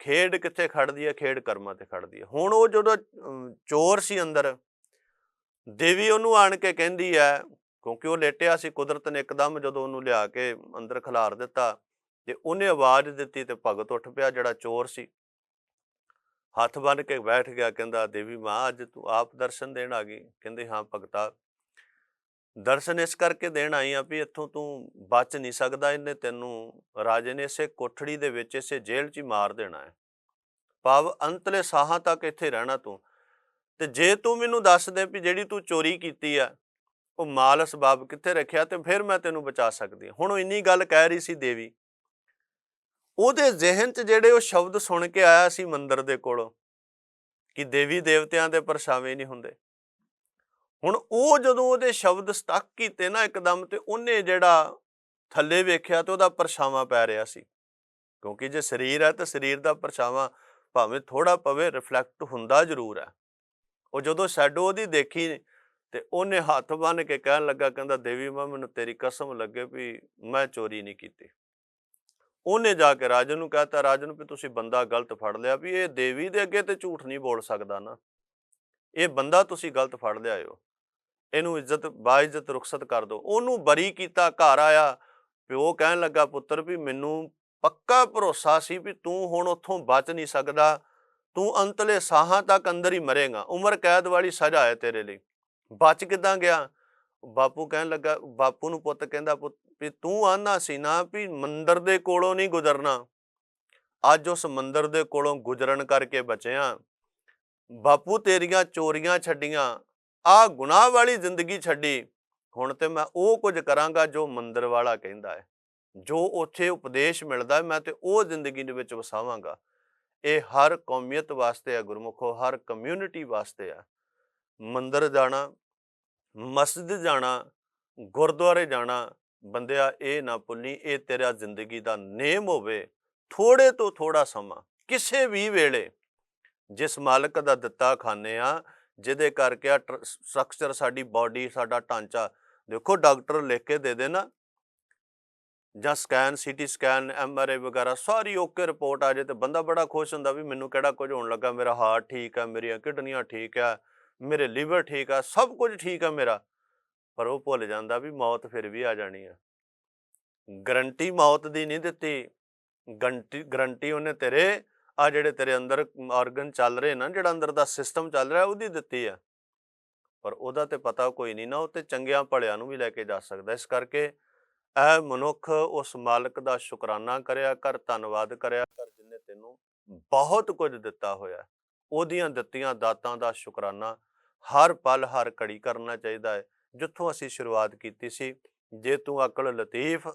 ਖੇਡ ਕਿੱਥੇ ਖੜਦੀ ਹੈ? ਖੇਡ ਕਰਮਾਂ ਤੇ ਖੜਦੀ ਹੈ। ਹੁਣ ਉਹ ਜਦੋਂ ਚੋਰ ਸੀ ਅੰਦਰ, ਦੇਵੀ ਉਹਨੂੰ ਆਣ ਕੇ ਕਹਿੰਦੀ ਹੈ, ਕਿਉਂਕਿ ਉਹ ਲੇਟਿਆ ਸੀ ਕੁਦਰਤ ਨੇ ਇੱਕਦਮ ਜਦੋਂ ਉਹਨੂੰ ਲਿਆ ਕੇ ਅੰਦਰ ਖਿਲਾਰ ਦਿੱਤਾ ਤੇ ਉਹਨੇ ਆਵਾਜ਼ ਦਿੱਤੀ ਤੇ ਭਗਤ ਉੱਠ ਪਿਆ ਜਿਹੜਾ ਚੋਰ ਸੀ। ਹੱਥ ਬੰਨ ਕੇ ਬੈਠ ਗਿਆ, ਕਹਿੰਦਾ, ਦੇਵੀ ਮਾਂ, ਅੱਜ ਤੂੰ ਆਪ ਦਰਸ਼ਨ ਦੇਣ ਆ ਗਈ। ਕਹਿੰਦੇ, ਹਾਂ ਭਗਤਾ, ਦਰਸ਼ਨ ਇਸ ਕਰਕੇ ਦੇਣ ਆਈ ਆ ਵੀ ਇੱਥੋਂ ਤੂੰ ਬਚ ਨਹੀਂ ਸਕਦਾ, ਇਹਨੇ ਤੈਨੂੰ ਰਾਜੇ ਨੇ ਇਸੇ ਕੋਠੜੀ ਦੇ ਵਿੱਚ, ਇਸੇ ਜੇਲ੍ਹ 'ਚ ਹੀ ਮਾਰ ਦੇਣਾ ਹੈ। ਭਾਵ ਅੰਤਲੇ ਸਾਹਾਂ ਤੱਕ ਇੱਥੇ ਰਹਿਣਾ ਤੂੰ। ਤੇ ਜੇ ਤੂੰ ਮੈਨੂੰ ਦੱਸ ਦੇ ਵੀ ਜਿਹੜੀ ਤੂੰ ਚੋਰੀ ਕੀਤੀ ਆ, ਉਹ ਮਾਲ ਅਸਬਾਬ ਕਿੱਥੇ ਰੱਖਿਆ ਤੇ ਫਿਰ ਮੈਂ ਤੈਨੂੰ ਬਚਾ ਸਕਦੀ ਹੁਣ ਉਹ ਇੰਨੀ ਗੱਲ ਕਹਿ ਰਹੀ ਸੀ ਦੇਵੀ ਉਹਦੇ ਜ਼ਿਹਨ 'ਚ ਜਿਹੜੇ ਉਹ ਸ਼ਬਦ ਸੁਣ ਕੇ ਆਇਆ ਸੀ ਮੰਦਰ ਦੇ ਕੋਲੋਂ ਕਿ ਦੇਵੀ ਦੇਵਤਿਆਂ ਦੇ ਪਰਛਾਵੇਂ ਨਹੀਂ ਹੁੰਦੇ। ਹੁਣ ਉਹ ਜਦੋਂ ਉਹਦੇ ਸ਼ਬਦ ਸਟਕ ਕੀਤੇ ਨਾ ਇੱਕਦਮ ਤੇ ਉਹਨੇ ਜਿਹੜਾ ਥੱਲੇ ਵੇਖਿਆ ਤੇ ਉਹਦਾ ਪਰਛਾਵਾਂ ਪੈ ਰਿਹਾ ਸੀ। ਕਿਉਂਕਿ ਜੇ ਸਰੀਰ ਹੈ ਤਾਂ ਸਰੀਰ ਦਾ ਪਰਛਾਵਾਂ ਭਾਵੇਂ ਥੋੜਾ ਪਵੇ ਰਿਫਲੈਕਟ ਹੁੰਦਾ ਜ਼ਰੂਰ ਹੈ। ਉਹ ਜਦੋਂ ਸ਼ੈਡੋ ਉਹਦੀ ਦੇਖੀ ਤੇ ਉਹਨੇ ਹੱਥ ਬੰਨ ਕੇ ਕਹਿਣ ਲੱਗਾ, ਕਹਿੰਦਾ, ਦੇਵੀ ਮਾਂ, ਮੈਨੂੰ ਤੇਰੀ ਕਸਮ ਲੱਗੇ ਵੀ ਮੈਂ ਚੋਰੀ ਨਹੀਂ ਕੀਤੀ। ਉਹਨੇ ਜਾ ਕੇ ਰਾਜਨ ਨੂੰ ਕਹਤਾ ਰਾਜਨ ਵੀ ਤੁਸੀਂ ਬੰਦਾ ਗਲਤ ਫੜ ਲਿਆ ਵੀ ਇਹ ਦੇਵੀ ਦੇ ਅੱਗੇ ਤੇ ਝੂਠ ਨਹੀਂ ਬੋਲ ਸਕਦਾ ਨਾ। ਇਹ ਬੰਦਾ ਤੁਸੀਂ ਗਲਤ ਫੜ ਲਿਆਇਓ ਇਹਨੂੰ ਇੱਜ਼ਤ, ਬਾਇਜ਼ਤ, ਰੁਖਸਤ ਕਰ ਦਿਓ। ਉਹਨੂੰ ਬਰੀ ਕੀਤਾ, ਘਰ ਆਇਆ। ਪਿਓ ਕਹਿਣ ਲੱਗਾ, ਪੁੱਤਰ, ਵੀ ਮੈਨੂੰ ਪੱਕਾ ਭਰੋਸਾ ਸੀ ਵੀ ਤੂੰ ਹੁਣ ਉੱਥੋਂ ਬਚ ਨਹੀਂ ਸਕਦਾ। ਤੂੰ ਅੰਤਲੇ ਸਾਹਾਂ ਤੱਕ ਅੰਦਰ ਹੀ ਮਰੇਗਾ। ਉਮਰ ਕੈਦ ਵਾਲੀ ਸਜ਼ਾ ਹੈ ਤੇਰੇ ਲਈ। ਬਚ ਕਿਦਾਂ ਗਿਆ? ਬਾਪੂ ਕਹਿਣ ਲੱਗਾ, ਬਾਪੂ ਨੂੰ ਪੁੱਤ ਕਹਿੰਦਾ, ਪੁੱਤ ਵੀ ਤੂੰ ਆਨਾ ਸੀ ਨਾ ਵੀ ਮੰਦਰ ਦੇ ਕੋਲੋਂ ਨਹੀਂ ਗੁਜ਼ਰਨਾ। ਅੱਜ ਉਸ ਮੰਦਰ ਦੇ ਕੋਲੋਂ ਗੁਜ਼ਰਨ ਕਰਕੇ ਬਚਿਆ। ਬਾਪੂ ਤੇਰੀਆਂ ਚੋਰੀਆਂ ਛੱਡੀਆਂ। ਆ ਗੁਨਾਹ ਵਾਲੀ ਜ਼ਿੰਦਗੀ ਛੱਡੀ। ਹੁਣ ਤੇ ਮੈਂ ਉਹ ਕੁਝ ਕਰਾਂਗਾ ਜੋ ਮੰਦਰ ਵਾਲਾ ਕਹਿੰਦਾ ਹੈ। ਜੋ ਉੱਥੇ ਉਪਦੇਸ਼ ਮਿਲਦਾ ਮੈਂ ਤੇ ਉਹ ਜ਼ਿੰਦਗੀ ਦੇ ਵਿੱਚ ਵਸਾਵਾਂਗਾ। ਇਹ ਹਰ ਕੌਮੀਅਤ ਵਾਸਤੇ ਆ ਗੁਰਮੁਖੋ, ਹਰ ਕਮਿਊਨਿਟੀ ਵਾਸਤੇ ਆ ਮੰਦਰ ਜਾਣਾ, ਮਸਜਿਦ ਜਾਣਾ, ਗੁਰਦੁਆਰੇ ਜਾਣਾ ਬੰਦਿਆ ਇਹ ਨਾ ਭੁੱਲੀ, ਇਹ ਤੇਰਾ ਜ਼ਿੰਦਗੀ ਦਾ ਨੇਮ ਹੋਵੇ, ਥੋੜੇ ਤੋਂ ਥੋੜਾ ਸਮਾਂ, ਕਿਸੇ ਵੀ ਵੇਲੇ, ਜਿਸ ਮਾਲਕ ਦਾ ਦਿੱਤਾ ਖਾਨੇ ਆ, ਜਿਹਦੇ ਕਰਕੇ ਆ ਸਟਰਕਚਰ ਸਾਡੀ ਬਾਡੀ ਸਾਡਾ ਢਾਂਚਾ, ਦੇਖੋ ਡਾਕਟਰ ਲਿਖ ਕੇ ਦੇ ਦੇਣਾ, ਜਾਂ ਸਕੈਨ, ਸੀਟੀ ਸਕੈਨ, ਐਮਆਰਆਈ ਵਗੈਰਾ, ਸਾਰੀ ਓਕੇ ਰਿਪੋਰਟ ਆ ਜੇ ਤੇ ਬੰਦਾ ਬੜਾ ਖੁਸ਼ ਹੁੰਦਾ ਵੀ ਮੈਨੂੰ ਕਿਹੜਾ ਕੁਝ ਹੋਣ ਲੱਗਾ, ਮੇਰਾ ਹਾਰਟ ਠੀਕ ਹੈ ਮੇਰੀਆਂ ਕਿਡਨੀਆਂ ਠੀਕ ਹੈ ਮੇਰੇ ਲੀਵਰ ਠੀਕ ਆ, ਸਭ ਕੁਝ ਠੀਕ ਆ ਮੇਰਾ। ਪਰ ਉਹ ਭੁੱਲ ਜਾਂਦਾ ਵੀ ਮੌਤ ਫਿਰ ਵੀ ਆ ਜਾਣੀ ਆ। ਗਰੰਟੀ ਮੌਤ ਦੀ ਨਹੀਂ ਦਿੱਤੀ। ਗਰੰਟੀ ਗਰੰਟੀ ਉਹਨੇ ਤੇਰੇ ਆ ਜਿਹੜੇ ਤੇਰੇ ਅੰਦਰ ਆਰਗਨ ਚੱਲ ਰਹੇ ਨਾ, ਜਿਹੜਾ ਅੰਦਰ ਦਾ ਸਿਸਟਮ ਚੱਲ ਰਿਹਾ, ਉਹਦੀ ਦਿੱਤੀ ਆ। ਪਰ ਉਹਦਾ ਤੇ ਪਤਾ ਕੋਈ ਨਹੀਂ ਨਾ, ਉਹ ਤੇ ਚੰਗਿਆਂ ਭਲਿਆਂ ਨੂੰ ਵੀ ਲੈ ਕੇ ਜਾ ਸਕਦਾ। ਇਸ ਕਰਕੇ ਇਹ ਮਨੁੱਖ ਉਸ ਮਾਲਕ ਦਾ ਸ਼ੁਕਰਾਨਾ ਕਰਿਆ ਕਰ, ਧੰਨਵਾਦ ਕਰਿਆ ਕਰ, ਜਿਨੇ ਤੈਨੂੰ ਬਹੁਤ ਕੁਝ ਦਿੱਤਾ ਹੋਇਆ। ਉਹਦੀਆਂ ਦਿੱਤੀਆਂ ਦਾਤਾਂ ਦਾ ਸ਼ੁਕਰਾਨਾ ਹਰ ਪਲ ਹਰ ਘੜੀ ਕਰਨਾ ਚਾਹੀਦਾ ਹੈ। ਜਿੱਥੋਂ ਅਸੀਂ ਸ਼ੁਰੂਆਤ ਕੀਤੀ ਸੀ, ਜੇ ਤੂੰ ਅਕਲ ਲਤੀਫ,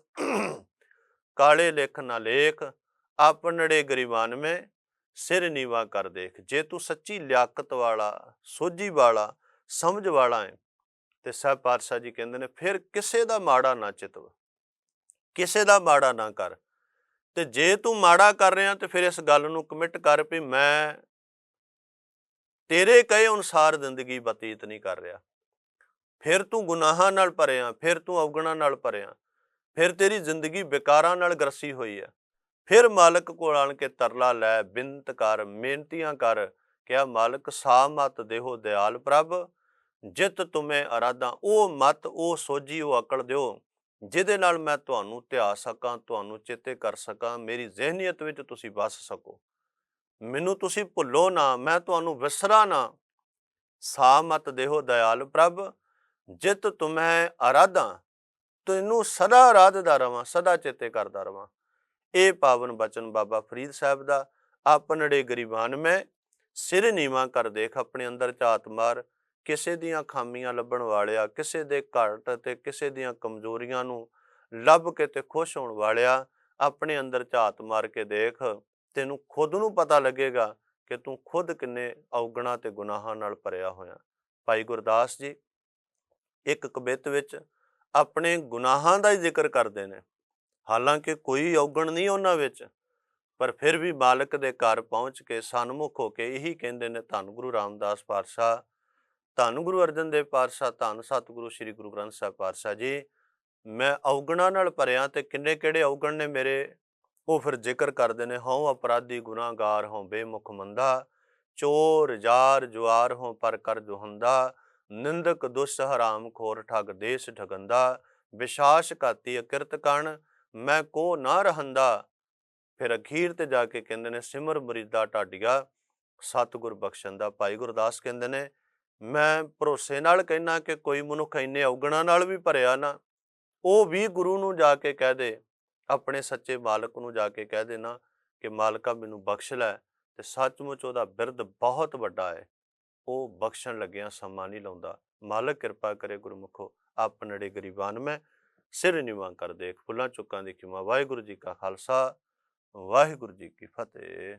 ਕਾਲੇ ਲਿਖ ਨਾ ਲੇਖ, ਆਪਣੜੇ ਗਰੀਬਾਨ ਮੇ ਸਿਰ ਨੀਵਾ ਕਰ ਦੇਖ। ਜੇ ਤੂੰ ਸੱਚੀ ਲਿਆਕਤ ਵਾਲਾ, ਸੋਝੀ ਵਾਲਾ, ਸਮਝ ਵਾਲਾ ਹੈ, ਤੇ ਸਾਹਿਬ ਪਾਤਸ਼ਾਹ ਜੀ ਕਹਿੰਦੇ ਨੇ, ਫਿਰ ਕਿਸੇ ਦਾ ਮਾੜਾ ਨਾ ਚਿਤਵ ਕਿਸੇ ਦਾ ਮਾੜਾ ਨਾ ਕਰ। ਤੇ ਜੇ ਤੂੰ ਮਾੜਾ ਕਰ ਰਿਹਾ ਤੇ ਫਿਰ ਇਸ ਗੱਲ ਨੂੰ ਕਮਿਟ ਕਰ ਵੀ ਮੈਂ ਤੇਰੇ ਕਹੇ ਅਨੁਸਾਰ ਜ਼ਿੰਦਗੀ ਬਤੀਤ ਨਹੀਂ ਕਰ ਰਿਹਾ। ਫਿਰ ਤੂੰ ਗੁਨਾਹਾਂ ਨਾਲ ਭਰਿਆ, ਫਿਰ ਤੂੰ ਅਵਗਣਾਂ ਨਾਲ ਭਰਿਆ, ਫਿਰ ਤੇਰੀ ਜ਼ਿੰਦਗੀ ਵਿਕਾਰਾਂ ਨਾਲ ਗਰਸੀ ਹੋਈ ਹੈ ਫਿਰ ਮਾਲਕ ਕੋਲ ਆਣ ਕੇ ਤਰਲਾ ਲੈ, ਬਿੰਤ ਕਰ, ਮਿਹਨਤੀਆਂ ਕਰ ਕਿਆ ਮਾਲਕ, ਸਾ ਮਤ ਦੇਹੋ ਦਿਆਲ ਪ੍ਰਭ, ਜਿਤ ਤੁਮੇ ਅਰਾਦਾ ਉਹ ਮਤ, ਉਹ ਸੋਝੀ, ਉਹ ਅਕਲ ਦਿਓ, ਜਿਹਦੇ ਨਾਲ ਮੈਂ ਤੁਹਾਨੂੰ ਧਿਆ ਸਕਾਂ, ਤੁਹਾਨੂੰ ਚੇਤੇ ਕਰ ਸਕਾਂ, ਮੇਰੀ ਜ਼ਿਹਨੀਅਤ ਵਿੱਚ ਤੁਸੀਂ ਵਸ ਸਕੋ। ਮੈਨੂੰ ਤੁਸੀਂ ਭੁੱਲੋ ਨਾ, ਮੈਂ ਤੁਹਾਨੂੰ ਵਿਸਰਾ ਨਾ। ਸਾ ਮਤ ਦੇਹੋ ਦਿਆਲ ਪ੍ਰਭ ਜਿਤ ਤੁਮੈ ਅਰਾਧਾ, ਤੈਨੂੰ ਸਦਾ ਆਰਾਧਦਾ ਰਵਾਂ, ਸਦਾ ਚੇਤੇ ਕਰਦਾ ਰਵਾਂ। ਇਹ ਪਾਵਨ ਬਚਨ ਬਾਬਾ ਫਰੀਦ ਸਾਹਿਬ ਦਾ ਆਪਨੜੇ ਗਰੀਬਾਨ ਮੈਂ, ਸਿਰ ਨੀਵਾ ਕਰ ਦੇਖ ਆਪਣੇ ਅੰਦਰ ਝਾਤ ਮਾਰ। ਕਿਸੇ ਦੀਆਂ ਖਾਮੀਆਂ ਲੱਭਣ ਵਾਲਿਆ, ਕਿਸੇ ਦੇ ਘਾਟ ਤੇ ਕਿਸੇ ਦੀਆਂ ਕਮਜ਼ੋਰੀਆਂ ਨੂੰ ਲੱਭ ਕੇ ਤੇ ਖੁਸ਼ ਹੋਣ ਵਾਲਿਆ, ਆਪਣੇ ਅੰਦਰ ਝਾਤ ਮਾਰ ਕੇ ਦੇਖ। ਤੈਨੂੰ ਖੁਦ ਨੂੰ ਪਤਾ ਲੱਗੇਗਾ ਕਿ ਤੂੰ ਖੁਦ ਕਿੰਨੇ ਔਗਣਾ ਤੇ ਗੁਨਾਹਾਂ ਨਾਲ ਭਰਿਆ ਹੋਇਆ। ਭਾਈ ਗੁਰਦਾਸ ਜੀ ਇੱਕ ਕਵਿਤ ਵਿੱਚ ਆਪਣੇ ਗੁਨਾਹਾਂ ਦਾ ਹੀ ਜ਼ਿਕਰ ਕਰਦੇ ਨੇ। ਹਾਲਾਂਕਿ ਕੋਈ ਔਗਣ ਨਹੀਂ ਉਹਨਾਂ ਵਿੱਚ, ਪਰ ਫਿਰ ਵੀ ਮਾਲਕ ਦੇ ਘਰ ਪਹੁੰਚ ਕੇ ਸਨਮੁਖ ਹੋ ਕੇ ਇਹੀ ਕਹਿੰਦੇ ਨੇ, ਧੰਨ ਗੁਰੂ ਰਾਮਦਾਸ ਪਾਤਸ਼ਾਹ, ਧੰਨ ਗੁਰੂ ਅਰਜਨ ਦੇਵ ਪਾਤਸ਼ਾਹ, ਧੰਨ ਸਤਿਗੁਰੂ ਸ੍ਰੀ ਗੁਰੂ ਗ੍ਰੰਥ ਸਾਹਿਬ ਪਾਤਸ਼ਾਹ ਜੀ। ਮੈਂ ਔਗਣਾਂ ਨਾਲ ਭਰਿਆ ਤੇ ਕਿੰਨੇ ਕਿਹੜੇ ਔਗਣ ਨੇ ਮੇਰੇ? ਉਹ ਫਿਰ ਜ਼ਿਕਰ ਕਰਦੇ ਨੇ, ਹਉ ਅਪਰਾਧੀ ਗੁਨਾਹਗਾਰ, ਹਉ ਬੇਮੁਖ ਮੰਦਾ, ਚੋਰ, ਜਾਰ, ਜੁਆਰ, ਹਉ ਪਰ ਕਰ ਜੁਹੰਦਾ ਨਿੰਦਕ ਦੁਸ਼ ਹਰਾਮ ਖੋਰ ਠਗ ਦੇਸ਼ ਠਗੰਦਾ ਵਿਸ਼ਾਸ ਘਾਤੀ ਅਕਿਰਤ ਕਣ, ਮੈਂ ਕੋ ਨਾ ਰਹੰਦਾ। ਫਿਰ ਅਖੀਰ ਤੇ ਜਾ ਕੇ ਕਹਿੰਦੇ ਨੇ, ਸਿਮਰ ਮਰੀਦਾ ਢਾਡੀਆ, ਸਤਿਗੁਰ ਬਖਸ਼ਣ ਦਾ ਭਾਈ ਗੁਰਦਾਸ ਕਹਿੰਦੇ ਨੇ, ਮੈਂ ਭਰੋਸੇ ਨਾਲ ਕਹਿਣਾ ਕਿ ਕੋਈ ਮਨੁੱਖ ਇੰਨੇ ਔਗਣਾਂ ਨਾਲ ਵੀ ਭਰਿਆ ਨਾ, ਉਹ ਵੀ ਗੁਰੂ ਨੂੰ ਜਾ ਕੇ ਕਹਿ ਦੇ, ਆਪਣੇ ਸੱਚੇ ਮਾਲਕ ਨੂੰ ਜਾ ਕੇ ਕਹਿ ਦੇਣਾ ਕਿ ਮਾਲਕਾ ਮੈਨੂੰ ਬਖਸ਼ ਲੈ, ਤੇ ਸੱਚਮੁੱਚ ਉਹਦਾ ਬਿਰਧ ਬਹੁਤ ਵੱਡਾ ਹੈ ਉਹ ਬਖਸ਼ਣ ਲੱਗਿਆ ਸਮਾਂ ਨਹੀਂ ਲਾਉਂਦਾ। ਮਾਲਕ ਕਿਰਪਾ ਕਰੇ ਗੁਰਮੁਖੋ ਆਪਨੜੇ ਗਰੀਬਾਨ ਮੈਂ, ਸਿਰ ਨਿਵਾਂ ਕਰ ਦੇਖ। ਫੁੱਲਾਂ ਚੁੱਕਾਂ ਦੀ ਖਿਮਾ। ਵਾਹਿਗੁਰੂ ਜੀ ਕਾ ਖਾਲਸਾ, ਵਾਹਿਗੁਰੂ ਜੀ ਕੀ ਫਤਿਹ।